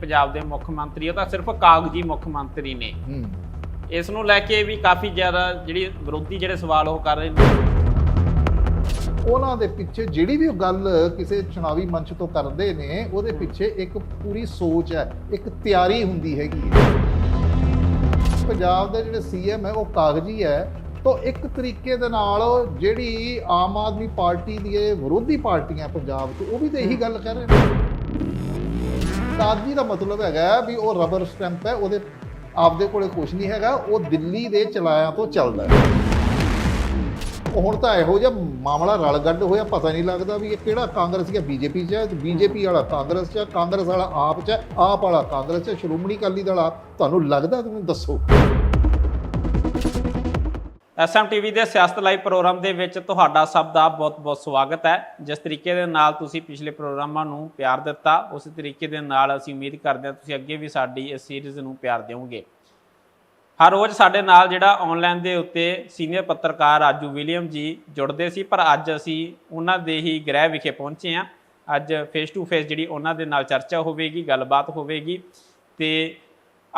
ਪੰਜਾਬ ਦੇ ਮੁੱਖ ਮੰਤਰੀ ਉਹ ਤਾਂ ਸਿਰਫ ਕਾਗਜ਼ੀ ਮੁੱਖ ਮੰਤਰੀ ਨੇ। ਇਸ ਨੂੰ ਲੈ ਕੇ ਵੀ ਕਾਫੀ ਜ਼ਿਆਦਾ ਜਿਹੜੀ ਵਿਰੋਧੀ ਜਿਹੜੇ ਸਵਾਲ ਉਹ ਕਰ ਰਹੇ ਨੇ। ਉਹਨਾਂ ਦੇ ਪਿੱਛੇ ਜਿਹੜੀ ਵੀ ਉਹ ਗੱਲ ਕਿਸੇ ਚੁਣਾਵੀ ਮੰਚ ਤੋਂ ਕਰਦੇ ਨੇ ਉਹਦੇ ਪਿੱਛੇ ਇੱਕ ਪੂਰੀ ਸੋਚ ਹੈ ਇੱਕ ਤਿਆਰੀ ਹੁੰਦੀ ਹੈਗੀ ਹੈ। ਪੰਜਾਬ ਦੇ ਜਿਹੜੇ ਸੀਐਮ ਹੈ ਉਹ ਕਾਗਜ਼ੀ ਹੈ ਤਾਂ ਇੱਕ ਤਰੀਕੇ ਦੇ ਨਾਲ ਜਿਹੜੀ ਆਮ ਆਦਮੀ ਪਾਰਟੀ ਦੀ ਇਹ ਵਿਰੋਧੀ ਪਾਰਟੀਆਂ ਪੰਜਾਬ 'ਚ ਉਹ ਵੀ ਤਾਂ ਇਹੀ ਗੱਲ ਕਰ ਰਹੇ ਨੇ। ਕਾਗਜ਼ੀ ਦਾ ਮਤਲਬ ਹੈਗਾ ਵੀ ਉਹ ਰਬਰ ਸਟੈਂਪ ਹੈ, ਉਹਦੇ ਆਪਦੇ ਕੋਲੇ ਕੁਝ ਨਹੀਂ ਹੈਗਾ, ਉਹ ਦਿੱਲੀ ਦੇ ਚਲਾਇਆ ਤੋਂ ਚੱਲਦਾ ਹੈ। ਉਹ ਹੁਣ ਤਾਂ ਇਹੋ ਜਿਹਾ ਮਾਮਲਾ ਰਲ ਗੱਡ ਹੋਇਆ, ਪਤਾ ਨਹੀਂ ਲੱਗਦਾ ਵੀ ਇਹ ਕਿਹੜਾ ਕਾਂਗਰਸ ਜਾਂ ਬੀਜੇਪੀ 'ਚ ਹੈ ਤੇ ਬੀਜੇਪੀ ਵਾਲਾ ਕਾਂਗਰਸ 'ਚ ਕਾਂਗਰਸ ਵਾਲਾ ਆਪ 'ਚ ਹੈ, ਆਪ ਵਾਲਾ ਕਾਂਗਰਸ 'ਚ ਸ਼੍ਰੋਮਣੀ ਅਕਾਲੀ ਦਲ ਆਪ। ਤੁਹਾਨੂੰ ਲੱਗਦਾ ਤੁਸੀਂ ਦੱਸੋ। ਐਸਐਮਟੀਵੀ ਦੇ ਸਿਆਸਤ ਲਾਈਵ ਪ੍ਰੋਗਰਾਮ ਦੇ ਵਿੱਚ ਤੁਹਾਡਾ ਸਭ ਦਾ ਬਹੁਤ-ਬਹੁਤ ਸਵਾਗਤ ਹੈ। ਜਿਸ ਤਰੀਕੇ ਦੇ ਨਾਲ ਤੁਸੀਂ ਪਿਛਲੇ ਪ੍ਰੋਗਰਾਮਾਂ ਨੂੰ ਪਿਆਰ ਦਿੱਤਾ, ਉਸੇ ਤਰੀਕੇ ਦੇ ਨਾਲ ਅਸੀਂ ਉਮੀਦ ਕਰਦੇ ਹਾਂ ਤੁਸੀਂ ਅੱਗੇ ਵੀ ਸਾਡੀ ਇਸ ਸੀਰੀਜ਼ ਨੂੰ ਪਿਆਰ ਦਿਓਗੇ। ਹਰ ਰੋਜ਼ ਸਾਡੇ ਨਾਲ ਜਿਹੜਾ ਆਨਲਾਈਨ ਦੇ ਉੱਤੇ ਸੀਨੀਅਰ ਪੱਤਰਕਾਰ ਰਾਜੂ ਵਿਲੀਅਮ ਜੀ ਜੁੜਦੇ ਸੀ, ਪਰ ਅੱਜ ਅਸੀਂ ਉਹਨਾਂ ਦੇ ਹੀ ਗ੍ਰਹਿ ਵਿਖੇ ਪਹੁੰਚੇ ਹਾਂ। ਅੱਜ ਫੇਸ ਟੂ ਫੇਸ ਜਿਹੜੀ ਉਹਨਾਂ ਦੇ ਨਾਲ ਚਰਚਾ ਹੋਵੇਗੀ, ਗੱਲਬਾਤ ਹੋਵੇਗੀ ਤੇ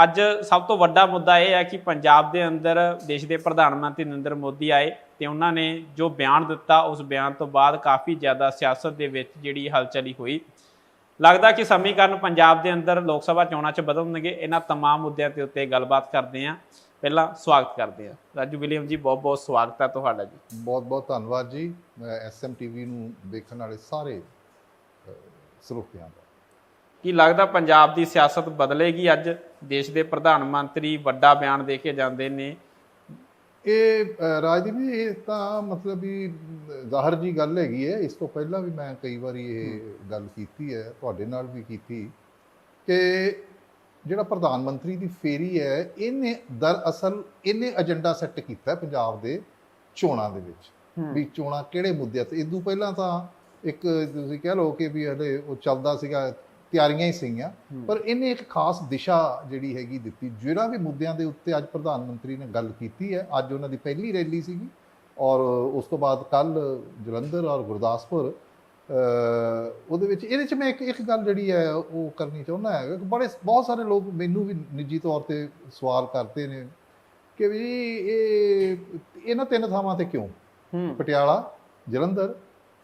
ਅੱਜ ਸਭ ਤੋਂ ਵੱਡਾ ਮੁੱਦਾ ਇਹ ਹੈ ਕਿ ਪੰਜਾਬ ਦੇ ਅੰਦਰ, ਦੇਸ਼ ਦੇ ਪ੍ਰਧਾਨ ਮੰਤਰੀ ਨਰਿੰਦਰ ਮੋਦੀ ਆਏ ਤੇ ਉਹਨਾਂ ਨੇ ਜੋ ਬਿਆਨ ਦਿੱਤਾ, ਉਸ ਬਿਆਨ ਤੋਂ ਬਾਅਦ ਕਾਫੀ ਜ਼ਿਆਦਾ ਸਿਆਸਤ ਦੇ ਵਿੱਚ ਜਿਹੜੀ ਹਲਚਲੀ ਹੋਈ। ਲੱਗਦਾ ਕਿ ਸਮੀਕਰਨ ਪੰਜਾਬ ਦੇ ਅੰਦਰ ਲੋਕ ਸਭਾ ਚੋਣਾਂ 'ਚ ਬਦਲਣਗੇ। ਇਹਨਾਂ ਤਮਾਮ ਮੁੱਦਿਆਂ ਦੇ ਉੱਤੇ ਗੱਲਬਾਤ ਕਰਦੇ ਹਾਂ। ਪਹਿਲਾਂ ਸਵਾਗਤ ਕਰਦੇ ਹਾਂ। ਰਾਜੂ ਵਿਲੀਅਮ ਜੀ ਬਹੁਤ ਬਹੁਤ ਸਵਾਗਤ ਹੈ ਤੁਹਾਡਾ ਜੀ। ਬਹੁਤ ਬਹੁਤ ਧੰਨਵਾਦ ਜੀ। ਮੈਂ ਐਸਐਮ ਟੀਵੀ ਨੂੰ ਦੇਖਣ ਵਾਲੇ ਸਾਰੇ ਸਰੋਤਿਆਂ ਦਾ। ਕੀ ਲੱਗਦਾ ਪੰਜਾਬ ਦੀ ਸਿਆਸਤ ਬਦਲੇਗੀ ਅੱਜ? ਦੇਸ਼ ਦੇ ਪ੍ਰਧਾਨ ਮੰਤਰੀ ਵੱਡਾ ਬਿਆਨ ਦੇ ਕੇ ਜਾਂਦੇ ਨੇ। ਇਹ ਰਾਜਦੀਪ ਜੀ ਇਹ ਤਾਂ ਮਤਲਬ ਵੀ ਜ਼ਾਹਰ ਜੀ ਗੱਲ ਹੈਗੀ ਹੈ। ਇਸ ਤੋਂ ਪਹਿਲਾਂ ਵੀ ਮੈਂ ਕਈ ਵਾਰੀ ਇਹ ਗੱਲ ਕੀਤੀ ਹੈ ਤੁਹਾਡੇ ਨਾਲ ਵੀ ਕੀਤੀ ਕਿ ਜਿਹੜਾ ਪ੍ਰਧਾਨ ਮੰਤਰੀ ਦੀ ਫੇਰੀ ਹੈ ਇਹਨੇ ਦਰਅਸਲ ਇਹਨੇ ਏਜੰਡਾ ਸੈੱਟ ਕੀਤਾ ਪੰਜਾਬ ਦੇ ਚੋਣਾਂ ਦੇ ਵਿੱਚ। ਵੀ ਚੋਣਾਂ ਕਿਹੜੇ ਮੁੱਦਿਆਂ ਤੇ ਇਦੋਂ ਪਹਿਲਾਂ ਤਾਂ ਇੱਕ ਤੁਸੀਂ ਕਹਿ ਲਓ ਕਿ ਵੀ ਹਲੇ ਉਹ ਚੱਲਦਾ ਸੀਗਾ ਤਿਆਰੀਆਂ ਹੀ ਸੀਗੀਆਂ ਪਰ ਇਹਨੇ ਇੱਕ ਖਾਸ ਦਿਸ਼ਾ ਜਿਹੜੀ ਹੈਗੀ ਦਿੱਤੀ ਜਿਹੜਾ ਵੀ ਮੁੱਦਿਆਂ ਦੇ ਉੱਤੇ ਅੱਜ ਪ੍ਰਧਾਨ ਮੰਤਰੀ ਨੇ ਗੱਲ ਕੀਤੀ ਹੈ। ਅੱਜ ਉਹਨਾਂ ਦੀ ਪਹਿਲੀ ਰੈਲੀ ਸੀਗੀ ਔਰ ਉਸ ਤੋਂ ਬਾਅਦ ਕੱਲ ਜਲੰਧਰ ਔਰ ਗੁਰਦਾਸਪੁਰ ਉਹਦੇ ਵਿੱਚ ਇਹਦੇ ਚ ਮੈਂ ਇੱਕ ਇੱਕ ਗੱਲ ਜਿਹੜੀ ਹੈ ਉਹ ਕਰਨੀ ਚਾਹੁੰਦਾ ਹੈ ਕਿ ਬੜੇ ਬਹੁਤ ਸਾਰੇ ਲੋਕ ਮੈਨੂੰ ਵੀ ਨਿੱਜੀ ਤੌਰ ਤੇ ਸਵਾਲ ਕਰਦੇ ਨੇ ਕਿ ਵੀ ਇਹ ਇਹਨਾਂ ਤਿੰਨ ਥਾਵਾਂ ਤੇ ਕਿਉਂ? ਪਟਿਆਲਾ ਜਲੰਧਰ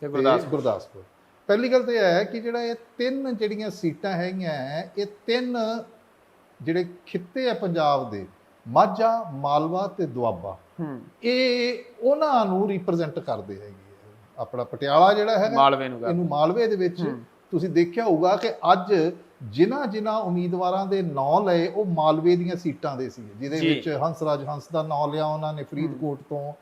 ਤੇ ਗੁਰਦਾਸਪੁਰ। ਪਹਿਲੀ ਗੱਲ ਤਾਂ ਇਹ ਹੈ ਕਿ ਜਿਹੜਾ ਇਹ ਤਿੰਨ ਜਿਹੜੀਆਂ ਸੀਟਾਂ ਹੈਗੀਆਂ ਹੈ, ਇਹ ਤਿੰਨ ਜਿਹੜੇ ਖਿੱਤੇ ਆ ਪੰਜਾਬ ਦੇ ਮਾਝਾ ਮਾਲਵਾ ਤੇ ਦੁਆਬਾ ਹੂੰ ਇਹ ਉਹਨਾਂ ਨੂੰ ਰਿਪਰੈਜ਼ੈਂਟ ਕਰਦੇ ਹੈਗੇ। ਆਪਣਾ ਪਟਿਆਲਾ ਜਿਹੜਾ ਹੈਗਾ ਮਾਲਵੇ ਨੂੰ ਗੱਲ ਇਹਨੂੰ ਮਾਲਵੇ ਦੇ ਵਿੱਚ ਹੂੰ। ਤੁਸੀਂ ਦੇਖਿਆ ਹੋਊਗਾ ਕਿ ਅੱਜ ਜਿਨ੍ਹਾਂ ਜਿਨ੍ਹਾਂ ਉਮੀਦਵਾਰਾਂ ਦੇ ਨਾਂ ਲਏ ਉਹ ਮਾਲਵੇ ਦੀਆਂ ਸੀਟਾਂ ਦੇ ਸੀ ਜਿਹਦੇ। ਵਿੱਚ ਹੰਸਰਾਜ ਹੰਸ ਦਾ ਨਾਂ ਲਿਆ ਉਹਨਾਂ ਨੇ ਫਰੀਦਕੋਟ ਤੋਂ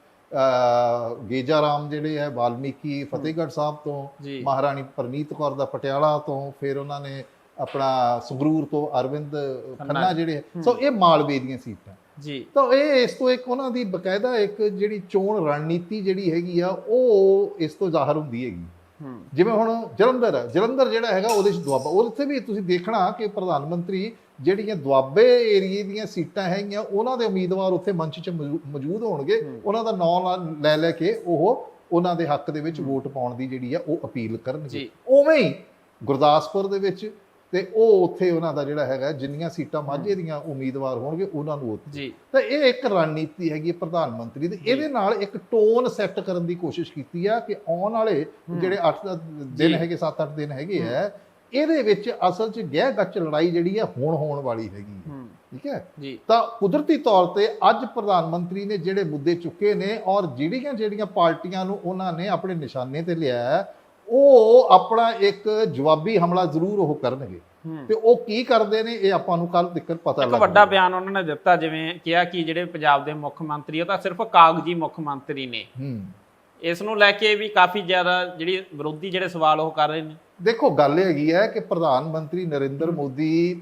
ਗੇਜਾ ਰਾਮ ਜਿਹੜੇ ਹੈ ਵਾਲਮੀਕੀ ਫਤਿਹਗੜ੍ਹ ਸਾਹਿਬ ਤੋਂ ਮਹਾਰਾਣੀ ਪ੍ਰਨੀਤ ਕੌਰ ਦਾ ਪਟਿਆਲਾ ਤੋਂ ਫਿਰ ਉਹਨਾਂ ਨੇ ਆਪਣਾ ਸੰਗਰੂਰ ਤੋਂ ਅਰਵਿੰਦ ਖੰਨਾ ਜਿਹੜੇ। ਸੋ ਇਹ ਮਾਲਵੇ ਦੀਆਂ ਸੀਟਾਂ। ਜੀ। ਤਾਂ ਇਹ ਇਸ ਤੋਂ ਇੱਕ ਉਹਨਾਂ ਦੀ ਬਕਾਇਦਾ ਇੱਕ ਜਿਹੜੀ ਚੋਣ ਰਣਨੀਤੀ ਜਿਹੜੀ ਹੈਗੀ ਆ ਉਹ ਇਸ ਤੋਂ ਜ਼ਾਹਰ ਹੁੰਦੀ ਹੈਗੀ। ਜਿਵੇਂ ਹੁਣ ਜਲੰਧਰ ਹੈ ਜਲੰਧਰ ਜਿਹੜਾ ਹੈਗਾ ਉਹਦੇ ਚ ਦੁਆਬਾ। ਉੱਥੇ ਵੀ ਤੁਸੀਂ ਦੇਖਣਾ ਕਿ ਪ੍ਰਧਾਨ ਮੰਤਰੀ ਜਿਹੜੀਆਂ ਦੁਆਬੇ ਏਰੀਏ ਦੀਆਂ ਸੀਟਾਂ ਹੈਗੀਆਂ ਉਹਨਾਂ ਦੇ ਉਮੀਦਵਾਰ ਉੱਥੇ ਮੰਚ 'ਚ ਮੌਜੂ- ਮੌਜੂਦ ਹੋਣਗੇ। ਉਹਨਾਂ ਦਾ ਨਾਮ ਲੈ ਲੈ ਕੇ ਉਹ ਉਹਨਾਂ ਦੇ ਹੱਕ ਦੇ ਵਿੱਚ ਵੋਟ ਪਾਉਣ ਦੀ ਜਿਹੜੀ ਆ ਉਹ ਅਪੀਲ ਕਰਨਗੇ। ਉਵੇਂ ਹੀ ਗੁਰਦਾਸਪੁਰ ਦੇ ਵਿੱਚ ਤੇ ਉਹ ਉੱਥੇ ਉਹਨਾਂ ਦਾ ਜਿਹੜਾ ਹੈਗਾ ਜਿੰਨੀਆਂ ਸੀਟਾਂ ਮਾਝੇ ਦੀਆਂ ਉਮੀਦਵਾਰ ਹੋਣਗੇ ਉਹਨਾਂ ਨੂੰ ਉੱਥੇ। ਜੀ। ਤਾਂ ਇਹ ਇੱਕ ਰਣਨੀਤੀ ਹੈਗੀ ਪ੍ਰਧਾਨ ਮੰਤਰੀ ਦੀ। ਇਹਦੇ ਨਾਲ ਇੱਕ ਟੋਨ ਸੈੱਟ ਕਰਨ ਦੀ ਕੋਸ਼ਿਸ਼ ਕੀਤੀ ਆ ਕਿ ਆਉਣ ਵਾਲੇ ਜਿਹੜੇ 8 ਦਿਨ। ਹੈਗੇ 7-8 ਦਿਨ ਹੈਗੇ ਆ ਇਹਦੇ ਵਿੱਚ ਅਸਲ 'ਚ ਗਹਿ ਗੱਚ ਲੜਾਈ ਜਿਹੜੀ ਹੈ ਹੁਣ ਹੋਣ ਵਾਲੀ ਹੈਗੀ ਹੈ। ਠੀਕ ਹੈ? ਤਾਂ ਕੁਦਰਤੀ ਤੌਰ ਤੇ ਅੱਜ ਪ੍ਰਧਾਨ ਮੰਤਰੀ ਨੇ ਜਿਹੜੇ ਮੁੱਦੇ ਚੁੱਕੇ ਨੇ ਔਰ ਜਿਹੜੀਆਂ ਜਿਹੜੀਆਂ ਪਾਰਟੀਆਂ ਨੂੰ ਉਹਨਾਂ ਨੇ ਆਪਣੇ ਨਿਸ਼ਾਨੇ ਤੇ ਲਿਆ ਹੈ, ਉਹ ਆਪਣਾ ਇੱਕ ਜਵਾਬੀ ਹਮਲਾ ਜ਼ਰੂਰ ਉਹ ਕਰਨਗੇ। ਤੇ ਉਹ ਕੀ ਕਰਦੇ ਨੇ ਇਹ ਆਪਾਂ ਨੂੰ ਕੱਲ ਤੱਕ ਪਤਾ ਇੱਕ ਲੱਗ ਵੱਡਾ ਬਿਆਨ ਉਹਨਾਂ ਨੇ ਦਿੱਤਾ ਜਿਵੇਂ ਕਿਹਾ ਕਿ ਜਿਹੜੇ ਪੰਜਾਬ ਦੇ ਮੁੱਖ ਮੰਤਰੀ ਉਹ ਤਾਂ ਸਿਰਫ ਕਾਗਜ਼ੀ ਮੁੱਖ ਮੰਤਰੀ ਨੇ। ਇਸ ਨੂੰ ਲੈ ਕੇ ਵੀ ਕਾਫੀ ਜ਼ਿਆਦਾ ਜਿਹੜੀ ਵਿਰੋਧੀ ਜਿਹੜੇ ਸਵਾਲ ਉਹ ਕਰ ਰਹੇ ਨੇ। ਦੇਖੋ ਗੱਲ ਇਹ ਹੈਗੀ ਹੈ ਕਿ ਪ੍ਰਧਾਨ ਮੰਤਰੀ ਨਰਿੰਦਰ ਮੋਦੀ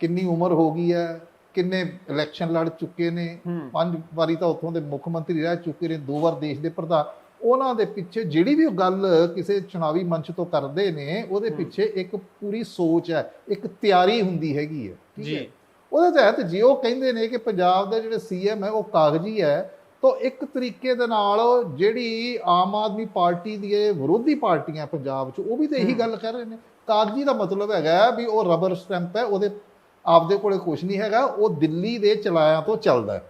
ਕਿੰਨੀ ਉਮਰ ਹੋ ਗਈ ਹੈ ਕਿੰਨੇ ਇਲੈਕਸ਼ਨ ਲੜ ਚੁੱਕੇ ਨੇ। ਪੰਜ ਵਾਰੀ ਤਾਂ ਉੱਥੋਂ ਦੇ ਮੁੱਖ ਮੰਤਰੀ ਰਹਿ ਚੁੱਕੇ ਨੇ ਦੋ ਵਾਰ ਦੇਸ਼ ਦੇ ਪ੍ਰਧਾਨ। ਉਹਨਾਂ ਦੇ ਪਿੱਛੇ ਜਿਹੜੀ ਵੀ ਉਹ ਗੱਲ ਕਿਸੇ ਚੁਣਾਵੀ ਮੰਚ ਤੋਂ ਕਰਦੇ ਨੇ ਉਹਦੇ ਪਿੱਛੇ ਇੱਕ ਪੂਰੀ ਸੋਚ ਹੈ ਇੱਕ ਤਿਆਰੀ ਹੁੰਦੀ ਹੈਗੀ ਹੈ ਠੀਕ ਹੈ? ਉਹਦੇ ਤਹਿਤ ਜੇ ਉਹ ਕਹਿੰਦੇ ਨੇ ਕਿ ਪੰਜਾਬ ਦੇ ਜਿਹੜੇ ਸੀਐਮ ਹੈ ਉਹ ਕਾਗਜ਼ੀ ਹੈ ਤਾਂ ਇੱਕ ਤਰੀਕੇ ਦੇ ਨਾਲ ਜਿਹੜੀ ਆਮ ਆਦਮੀ ਪਾਰਟੀ ਦੀ ਇਹ ਵਿਰੋਧੀ ਪਾਰਟੀਆਂ ਪੰਜਾਬ 'ਚ ਉਹ ਵੀ ਤਾਂ ਇਹੀ ਗੱਲ ਕਰ ਰਹੇ ਨੇ। ਕਾਗਜ਼ੀ ਦਾ ਮਤਲਬ ਹੈਗਾ ਵੀ ਉਹ ਰਬਰ ਸਟੈਂਪ ਹੈ ਉਹਦੇ ਆਪਦੇ ਕੋਲੇ ਕੁਝ ਨਹੀਂ ਹੈਗਾ ਉਹ ਦਿੱਲੀ ਦੇ ਚਲਾਇਆਂ ਤੋਂ ਚੱਲਦਾ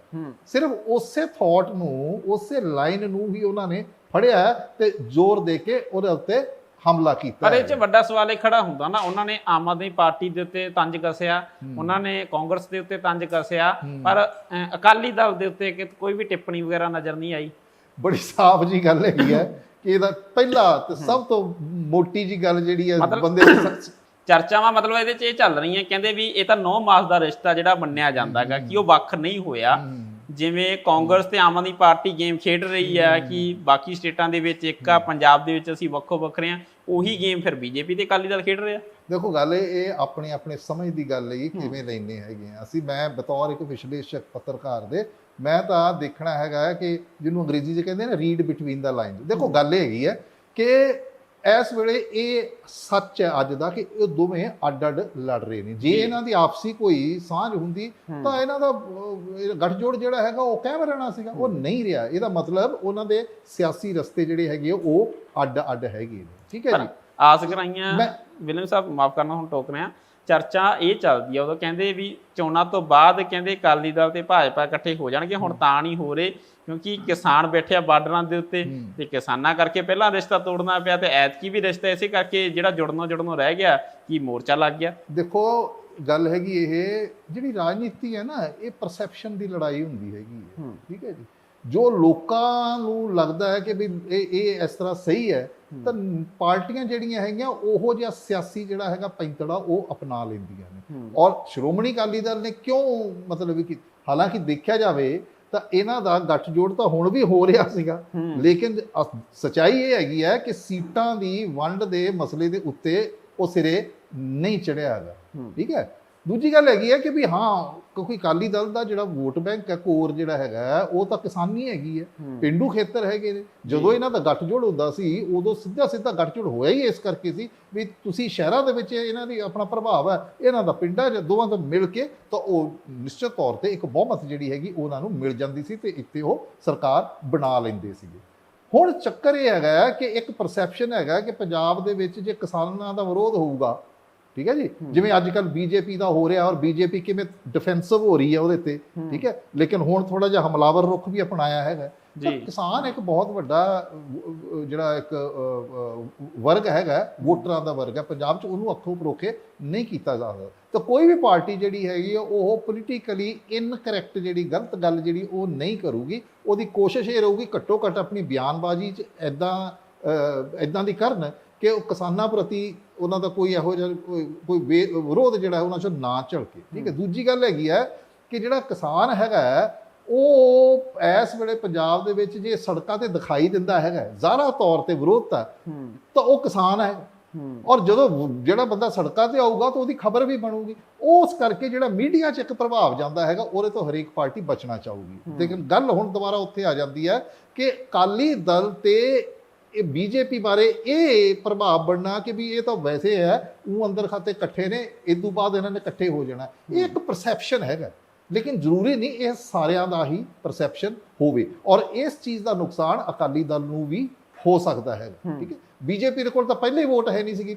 ਸਿਰਫ ਉਸੇ ਥਾਟ ਨੂੰ ਉਸੇ ਲਾਈਨ ਨੂੰ ਹੀ ਉਹਨਾਂ ਨੇ ਫੜਿਆ ਤੇ ਜ਼ੋਰ ਦੇ ਕੇ ਉਹਦੇ ਉੱਤੇ ਹਮਲਾ ਕੀਤਾ ਪਰ ਇਹ ਚ। ਵੱਡਾ ਸਵਾਲ ਇਹ ਖੜਾ ਹੁੰਦਾ ਨਾ ਉਹਨਾਂ ਨੇ ਆਮ ਆਦਮੀ ਪਾਰਟੀ ਦੇ ਉੱਤੇ ਤੰਜ ਕੱਸਿਆ ਉਹਨਾਂ ਨੇ ਕਾਂਗਰਸ ਦੇ ਉੱਤੇ ਤੰਜ ਕੱਸਿਆ ਪਰ ਅਕਾਲੀ ਦਲ ਦੇ ਉੱਤੇ ਕਿ ਕੋਈ ਵੀ ਟਿੱਪਣੀ ਵਗੈਰਾ ਨਜ਼ਰ ਨਹੀਂ ਆਈ। ਬੜੀ ਸਾਫ਼ ਜੀ ਗੱਲ ਹੈਗੀ ਹੈ ਕਿ ਇਹਦਾ ਪਹਿਲਾ ਤੇ ਸਭ ਤੋਂ ਮੋਟੀ ਜੀ ਗੱਲ ਜਿਹੜੀ ਹੈ ਬੰਦੇ ਦੀ ਚਰਚਾਵਾਂ ਮਤਲਬ ਇਹਦੇ ਚ ਇਹ ਚੱਲ ਰਹੀਆਂ ਕਹਿੰਦੇ ਵੀ ਇਹ ਤਾਂ 9 ਮਾਸ ਦਾ ਰਿਸ਼ਤਾ ਜਿਹੜਾ ਮੰਨਿਆ ਜਾਂਦਾ ਹੈਗਾ ਕਿ ਉਹ ਵੱਖ ਨਹੀਂ ਹੋਇਆ। ਜਿਵੇਂ ਕਾਂਗਰਸ ਤੇ ਆਮ ਆਦਮੀ ਪਾਰਟੀ ਗੇਮ ਖੇਡ ਰਹੀ ਹੈ ਕਿ ਬਾਕੀ ਸਟੇਟਾਂ ਦੇ ਵਿੱਚ ਇੱਕ ਆ ਪੰਜਾਬ ਦੇ ਵਿੱਚ ਅਸੀਂ ਵੱਖੋ ਵੱਖਰੇ ਆ ਉਹੀ ਗੇਮ ਫਿਰ ਬੀਜੇਪੀ ਤੇ ਅਕਾਲੀ ਦਲ ਖੇਡ ਰਿਹਾ। ਦੇਖੋ ਗੱਲ ਇਹ ਆਪਣੇ ਆਪਣੇ ਸਮਝ ਦੀ ਗੱਲ ਹੈ ਕਿਵੇਂ ਲੈਣੇ ਹੈਗੇ ਆ। ਅਸੀਂ ਮੈਂ ਬਤੌਰ ਇੱਕ ਵਿਸ਼ਲੇਸ਼ਕ ਪੱਤਰਕਾਰ ਦੇ ਮੈਂ ਤਾਂ ਦੇਖਣਾ ਹੈਗਾ ਕਿ ਜਿਹਨੂੰ ਅੰਗਰੇਜ਼ੀ 'ਚ ਕਹਿੰਦੇ ਨੇ ਰੀਡ ਬਿਟਵੀਨ ਦਾ ਲਾਈਨਸ ਦੇਖੋ ਗੱਲ ਇਹ ਹੈਗੀ ਹੈ ਕਿ ਇਸ ਵੇਲੇ ਇਹ ਸੱਚ ਹੈ ਅੱਜ ਦਾ ਕਿ ਇਹ ਦੋਵੇਂ ਅੱਡ-ਅੱਡ ਲੜ ਰਹੇ ਨੇ। ਜੇ ਇਹਨਾਂ ਦੀ ਆਪਸੀ ਕੋਈ ਸਾਂਝ ਹੁੰਦੀ ਤਾਂ ਇਹਨਾਂ ਦਾ ਗੱਠਜੋੜ ਜਿਹੜਾ ਹੈਗਾ ਉਹ ਕਾਇਮ ਰਹਿਣਾ ਸੀਗਾ। ਉਹ ਨਹੀਂ ਰਿਹਾ। ਇਹਦਾ ਮਤਲਬ ਉਹਨਾਂ ਦੇ ਸਿਆਸੀ ਰਸਤੇ ਜਿਹੜੇ ਹੈਗੇ ਉਹ ਅੱਡ-ਅੱਡ ਹੈਗੇ ਨੇ। ਠੀਕ ਹੈ ਜੀ? ਆਸ ਕਰਾਈਆਂ ਵਿਲਮ ਸਾਹਿਬ ਮਾਫ ਕਰਨਾ ਹੁਣ ਟੋਕ ਰਿਹਾ। ਚਰਚਾ ਇਹ ਚੱਲਦੀ ਆ ਉਦੋਂ ਕਹਿੰਦੇ ਵੀ ਚੋਣਾਂ ਤੋਂ ਬਾਅਦ ਕਹਿੰਦੇ ਅਕਾਲੀ ਦਲ ਤੇ ਭਾਜਪਾ ਇਕੱਠੇ ਹੋ ਜਾਣਗੇ। ਹੁਣ ਤਾਂ ਨਹੀਂ ਹੋ ਰਹੇ। ਕਿਉਂਕਿ ਕਿਸਾਨ ਬੈਠੇ ਆ ਬਾਰਡਰਾਂ ਦੇ ਉੱਤੇ ਤੇ ਕਿਸਾਨਾਂ ਕਰਕੇ ਪਹਿਲਾਂ ਰਿਸ਼ਤਾ ਤੋੜਨਾ ਪਿਆ ਤੇ ਐਤਕੀ ਵੀ ਰਿਸ਼ਤਾ ਇਸੇ ਕਰਕੇ ਜਿਹੜਾ ਜੁੜਨੋਂ ਜੁੜਨੋਂ ਰਹਿ ਗਿਆ ਕੀ ਮੋਰਚਾ ਲੱਗ ਗਿਆ। ਦੇਖੋ ਗੱਲ ਹੈਗੀ ਇਹ ਜਿਹੜੀ ਰਾਜਨੀਤੀ ਹੈ ਨਾ ਇਹ ਪਰਸੈਪਸ਼ਨ ਦੀ ਲੜਾਈ ਹੁੰਦੀ ਹੈਗੀ ਹੈ। ਠੀਕ ਹੈ ਜੀ? ਜੋ ਲੋਕਾਂ ਨੂੰ ਲੱਗਦਾ ਹੈ ਕਿ ਵੀ ਇਹ ਇਹ ਇਸ ਤਰ੍ਹਾਂ ਸਹੀ ਹੈ ਤਾਂ ਪਾਰਟੀਆਂ ਜਿਹੜੀਆਂ ਹੈਗੀਆਂ ਉਹੋ ਜਿਹਾ ਸਿਆਸੀ ਜਿਹੜਾ ਹੈਗਾ ਪੈਂਤੜਾ ਉਹ ਅਪਣਾ ਲੈਂਦੀਆਂ ਨੇ। ਔਰ ਸ਼੍ਰੋਮਣੀ ਅਕਾਲੀ ਦਲ ਨੇ ਕਿਉਂ ਮਤਲਬ ਕਿ ਹਾਲਾਂਕਿ ਦੇਖਿਆ ਜਾਵੇ ਤਾਂ ਇਹਨਾਂ ਦਾ ਗੱਠਜੋੜ ਤਾਂ ਹੁਣ ਵੀ ਹੋ ਰਿਹਾ ਸੀਗਾ। ਲੇਕਿਨ ਸਚਾਈ ਇਹ ਹੈਗੀ ਹੈ ਕਿ ਸੀਟਾਂ ਦੀ ਵੰਡ ਦੇ ਮਸਲੇ ਦੇ ਉੱਤੇ ਉਹ ਸਿਰੇ ਨਹੀਂ ਚੜਿਆ ਹੈਗਾ। ਠੀਕ ਹੈ ਦੂਜੀ ਗੱਲ ਹੈਗੀ ਹੈ ਕਿ ਵੀ ਹਾਂ ਕਿਉਂਕਿ ਅਕਾਲੀ ਦਲ ਦਾ ਜਿਹੜਾ ਵੋਟ ਬੈਂਕ ਹੈ ਕੋਰ ਜਿਹੜਾ ਹੈਗਾ ਉਹ ਤਾਂ ਕਿਸਾਨੀ ਹੈਗੀ ਹੈ। ਪਿੰਡੂ ਖੇਤਰ ਹੈਗੇ ਨੇ। ਜਦੋਂ ਇਹਨਾਂ ਦਾ ਗੱਠਜੋੜ ਹੁੰਦਾ ਸੀ ਉਦੋਂ ਸਿੱਧਾ ਸਿੱਧਾ ਗੱਠਜੋੜ ਹੋਇਆ ਹੀ ਇਸ ਕਰਕੇ ਸੀ ਵੀ ਤੁਸੀਂ ਸ਼ਹਿਰਾਂ ਦੇ ਵਿੱਚ ਇਹਨਾਂ ਦੀ ਆਪਣਾ ਪ੍ਰਭਾਵ ਹੈ ਇਹਨਾਂ ਦਾ ਪਿੰਡਾਂ 'ਚ ਦੋਵਾਂ ਦਾ ਮਿਲ ਕੇ ਤਾਂ ਉਹ ਨਿਸ਼ਚਿਤ ਤੌਰ ਤੇ ਇੱਕ ਬਹੁਮਤ ਜਿਹੜੀ ਹੈਗੀ ਉਹਨਾਂ ਨੂੰ ਮਿਲ ਜਾਂਦੀ ਸੀ ਤੇ ਇੱਥੇ ਉਹ ਸਰਕਾਰ ਬਣਾ ਲੈਂਦੇ ਸੀਗੇ। ਹੁਣ ਚੱਕਰ ਇਹ ਹੈਗਾ ਕਿ ਇੱਕ ਪਰਸੈਪਸ਼ਨ ਹੈਗਾ ਕਿ ਪੰਜਾਬ ਦੇ ਵਿੱਚ ਜੇ ਕਿਸਾਨਾਂ ਦਾ ਵਿਰੋਧ ਹੋਊਗਾ ਠੀਕ ਹੈ ਜੀ? ਜਿਵੇਂ ਅੱਜ ਕੱਲ ਬੀਜੇਪੀ ਦਾ ਹੋ ਰਿਹਾ ਔਰ ਬੀਜੇਪੀ ਕਿਵੇਂ ਡਿਫੈਂਸਿਵ ਹੋ ਰਹੀ ਹੈ ਉਹਦੇ ਤੇ ਠੀਕ ਹੈ? ਲੇਕਿਨ ਹੁਣ ਥੋੜਾ ਜਿਹਾ ਹਮਲਾਵਰ ਰੁਖ ਵੀ ਅਪਣਾਇਆ ਹੈਗਾ। ਜੀ। ਕਿਸਾਨ ਇੱਕ ਬਹੁਤ ਵੱਡਾ ਜਿਹੜਾ ਇੱਕ ਵਰਗ ਹੈਗਾ ਵੋਟਰਾਂ ਦਾ ਵਰਗ ਹੈ ਪੰਜਾਬ 'ਚ ਉਹਨੂੰ ਅੱਖੋਂ ਪਰੋਖੇ ਨਹੀਂ ਕੀਤਾ ਜਾ ਸਕਦਾ। ਤਾਂ ਕੋਈ ਵੀ ਪਾਰਟੀ ਜਿਹੜੀ ਹੈਗੀ ਉਹ ਪੋਲੀਟੀਕਲੀ ਇਨਕਰੈਕਟ ਜਿਹੜੀ ਗਲਤ ਗੱਲ ਜਿਹੜੀ ਉਹ ਨਹੀਂ ਕਰੂਗੀ ਉਹਦੀ ਕੋਸ਼ਿਸ਼ ਇਹ ਰਹੂਗੀ ਘੱਟੋ ਘੱਟ ਆਪਣੀ ਬਿਆਨਬਾਜ਼ੀ 'ਚ ਐਦਾਂ ਐਦਾਂ ਦੀ ਕਰਨ ਕਿ ਉਹ ਕਿਸਾਨਾਂ ਪ੍ਰਤੀ ਉਹਨਾਂ ਦਾ ਕੋਈ ਇਹੋ ਜਿਹਾ ਕੋਈ ਕੋਈ ਵਿਰੋਧ ਜਿਹੜਾ ਹੈ ਉਹਨਾਂ 'ਚੋਂ ਨਾ ਝਲਕੇ ਠੀਕ ਹੈ? ਦੂਜੀ ਗੱਲ ਹੈਗੀ ਹੈ ਕਿ ਜਿਹੜਾ ਕਿਸਾਨ ਹੈਗਾ ਉਹ ਇਸ ਵੇਲੇ ਪੰਜਾਬ ਦੇ ਵਿੱਚ ਜੇ ਸੜਕਾਂ ਤੇ ਦਿਖਾਈ ਦਿੰਦਾ ਹੈਗਾ ਜ਼ਾਹਰਾ ਤੌਰ ਤੇ ਵਿਰੋਧਤਾ ਤਾਂ ਉਹ ਕਿਸਾਨ ਹੈ। ਔਰ ਜਦੋਂ ਜਿਹੜਾ ਬੰਦਾ ਸੜਕਾਂ ਤੇ ਆਊਗਾ ਤਾਂ ਉਹਦੀ ਖਬਰ ਵੀ ਬਣੂਗੀ। ਉਸ ਕਰਕੇ ਜਿਹੜਾ ਮੀਡੀਆ 'ਚ ਇੱਕ ਪ੍ਰਭਾਵ ਜਾਂਦਾ ਹੈਗਾ ਉਹਦੇ ਤੋਂ ਹਰੇਕ ਪਾਰਟੀ ਬਚਣਾ ਚਾਹੂਗੀ। ਲੇਕਿਨ ਗੱਲ ਹੁਣ ਦੁਬਾਰਾ ਉੱਥੇ ਆ ਜਾਂਦੀ ਹੈ ਕਿ ਅਕਾਲੀ ਦਲ ਤੇ ਇਹ ਬੀਜੇਪੀ ਬਾਰੇ ਇਹ ਪ੍ਰਭਾਵ ਬਣਨਾ ਕਿ ਵੀ ਇਹ ਤਾਂ ਵੈਸੇ ਹੈ ਉਹ ਅੰਦਰ ਖਾਤੇ ਇਕੱਠੇ ਨੇ ਇਸ ਤੋਂ ਬਾਅਦ ਇਹਨਾਂ ਨੇ ਇਕੱਠੇ ਹੋ ਜਾਣਾ। ਇਹ ਇੱਕ ਪਰਸੈਪਸ਼ਨ ਹੈਗਾ। ਲੇਕਿਨ ਜ਼ਰੂਰੀ ਨਹੀਂ ਇਹ ਸਾਰਿਆਂ ਦਾ ਹੀ ਪਰਸੈਪਸ਼ਨ ਹੋਵੇ। ਔਰ ਇਸ ਚੀਜ਼ ਦਾ ਨੁਕਸਾਨ ਅਕਾਲੀ ਦਲ ਨੂੰ ਵੀ ਹੋ ਸਕਦਾ ਹੈ। ਠੀਕ ਹੈ? ਬੀਜੇਪੀ ਦੇ ਕੋਲ ਤਾਂ ਪਹਿਲੇ ਹੀ ਵੋਟ ਹੈ ਨਹੀਂ ਸੀਗੀ।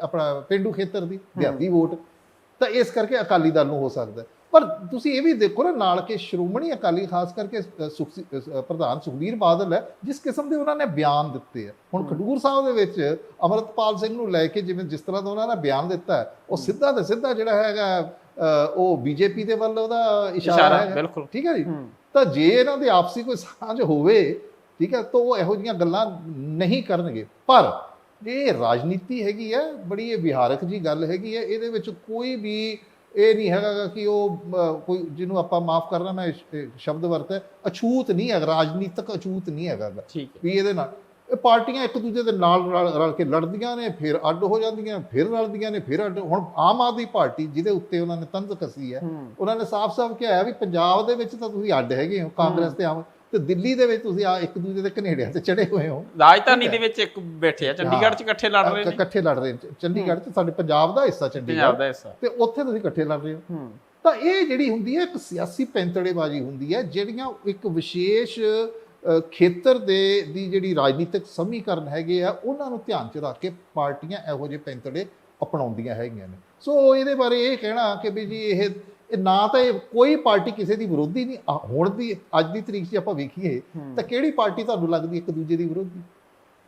ਆਪਣਾ ਪਿੰਡੂ ਖੇਤਰ ਦੀ ਦਿਹਾਤੀ ਵੋਟ। ਤਾਂ ਇਸ ਕਰਕੇ ਅਕਾਲੀ ਦਲ ਨੂੰ ਹੋ ਸਕਦਾ। ਪਰ ਤੁਸੀਂ ਇਹ ਵੀ ਦੇਖੋ ਨਾ ਨਾਲ ਕਿ ਸ਼੍ਰੋਮਣੀ ਅਕਾਲੀ ਖਾਸ ਕਰਕੇ ਸੁਖ- ਪ੍ਰਧਾਨ ਸੁਖਬੀਰ ਬਾਦਲ ਹੈ ਜਿਸ ਕਿਸਮ ਦੇ ਉਹਨਾਂ ਨੇ ਬਿਆਨ ਦਿੱਤੇ ਆ ਹੁਣ ਖਡੂਰ ਸਾਹਿਬ ਦੇ ਵਿੱਚ ਅਮਰਤਪਾਲ ਸਿੰਘ ਨੂੰ ਲੈ ਕੇ ਜਿਵੇਂ ਜਿਸ ਤਰ੍ਹਾਂ ਦਾ ਉਹਨਾਂ ਨੇ ਬਿਆਨ ਦਿੱਤਾ ਹੈ, ਉਹ ਸਿੱਧਾ ਤੇ ਸਿੱਧਾ ਜਿਹੜਾ ਹੈਗਾ ਅਹ, ਉਹ ਬੀਜੇਪੀ ਦੇ ਵੱਲ ਉਹਦਾ ਇਸ਼ਾਰਾ ਇਸ਼ਾਰਾ, ਹੈ ਬਿਲਕੁਲ। ਠੀਕ ਹੈ ਜੀ? ਹੂੰ। ਤਾਂ ਜੇ ਇਹਨਾਂ ਦੀ ਆਪਸੀ ਕੋਈ ਸਾਂਝ ਹੋਵੇ ਠੀਕ ਹੈ ਤਾਂ ਉਹ ਇਹੋ ਜਿਹੀਆਂ ਗੱਲਾਂ ਨਹੀਂ ਕਰਨਗੇ। ਪਰ ਇਹ ਰਾਜਨੀਤੀ ਹੈਗੀ ਹੈ ਬੜੀ ਇਹ ਵਿਹਾਰਕ ਜੀ ਗੱਲ ਹੈਗੀ ਹੈ ਇਹਦੇ ਵਿੱਚ ਕੋਈ ਵੀ ਇਹ ਨਹੀਂ ਹੈਗਾ ਕਿ ਉਹ ਕੋਈ ਜਿਹਨੂੰ ਆਪਾਂ ਮਾਫ ਕਰਨਾ ਮੈਂ ਸ਼ਬਦ ਵਰਤਿਆ ਅਛੂਤ ਨਹੀਂ ਹੈ ਰਾਜਨੀਤਿਕ ਅਛੂਤ ਨਹੀਂ ਹੈਗਾ ਵੀ ਇਹਦੇ ਨਾਲ ਇਹ ਪਾਰਟੀਆਂ ਇੱਕ ਦੂਜੇ ਦੇ ਨਾਲ ਰਲ ਰਲ ਕੇ ਲੜਦੀਆਂ ਨੇ ਫਿਰ ਅੱਡ ਹੋ ਜਾਂਦੀਆਂ ਫਿਰ ਰਲਦੀਆਂ ਨੇ ਫਿਰ ਅੱਡ ਹੁਣ ਆਮ ਆਦਮੀ ਪਾਰਟੀ ਜਿਹਦੇ ਉੱਤੇ ਉਹਨਾਂ ਨੇ ਤੰਜ਼ ਕਸੀ ਹੈ ਹੂੰ। ਉਹਨਾਂ ਨੇ ਸਾਫ਼-ਸਾਫ਼ ਕਿਹਾ ਹੈ ਵੀ ਪੰਜਾਬ ਦੇ ਵਿੱਚ ਤਾਂ ਤੁਸੀਂ ਅੱਡ ਹੈਗੇ ਹੋ ਕਾਂਗਰਸ ਤੇ ਆਮ ਤੇ ਦਿੱਲੀ ਦੇ ਵਿੱਚ ਤੁਸੀਂ ਆ ਇੱਕ ਦੂਜੇ ਦੇ ਕਨੇੜਿਆਂ ਤੇ ਚੜੇ ਹੋਏ ਹੋ। ਰਾਜਧਾਨੀ ਦੇ ਵਿੱਚ ਇੱਕ ਬੈਠੇ ਆ ਚੰਡੀਗੜ੍ਹ 'ਚ ਇਕੱਠੇ ਲੜ ਰਹੇ ਨੇ। ਇਕੱਠੇ ਲੜ ਰਹੇ ਚੰਡੀਗੜ੍ਹ ਤੇ ਸਾਡੇ ਪੰਜਾਬ ਦਾ ਹਿੱਸਾ ਪੰਜਾਬ ਚੰਡੀਗੜ੍ਹ ਦਾ ਹਿੱਸਾ। ਤੇ ਉੱਥੇ ਤੁਸੀਂ ਇਕੱਠੇ ਲੜ ਰਹੇ ਹੋ। ਤਾਂ ਇਹ ਜਿਹੜੀ ਹੁੰਦੀ ਹੈ ਇੱਕ ਸਿਆਸੀ ਪੈਂਤੜੇਬਾਜ਼ੀ ਹੁੰਦੀ ਹੈ ਜਿਹੜੀਆਂ ਇੱਕ ਵਿਸ਼ੇਸ਼ ਖੇਤਰ ਦੇ ਦੀ ਜਿਹੜੀ ਰਾਜਨੀਤਿਕ ਸਮੀਕਰਨ ਹੈਗੇ ਆ ਉਹਨਾਂ ਨੂੰ ਧਿਆਨ 'ਚ ਰੱਖ ਕੇ ਪਾਰਟੀਆਂ ਇਹੋ ਜਿਹੇ ਪੈਂਤੜੇ ਅਪਣਾਉਂਦੀਆਂ ਹੈਗੀਆਂ ਨੇ। ਸੋ ਇਹਦੇ ਬਾਰੇ ਇਹ ਕਹਿਣਾ ਕਿ ਵੀ ਜੀ ਇਹ ਇਹ ਨਾ ਤਾਂ ਇਹ ਕੋਈ ਪਾਰਟੀ ਕਿਸੇ ਦੀ ਵਿਰੋਧੀ ਨਹੀਂ ਹੁਣ ਦੀ ਅੱਜ ਦੀ ਤਰੀਕ 'ਚ ਆਪਾਂ ਵੇਖੀਏ। ਤਾਂ ਕਿਹੜੀ ਪਾਰਟੀ ਤੁਹਾਨੂੰ ਲੱਗਦੀ ਇੱਕ ਦੂਜੇ ਦੀ ਵਿਰੋਧੀ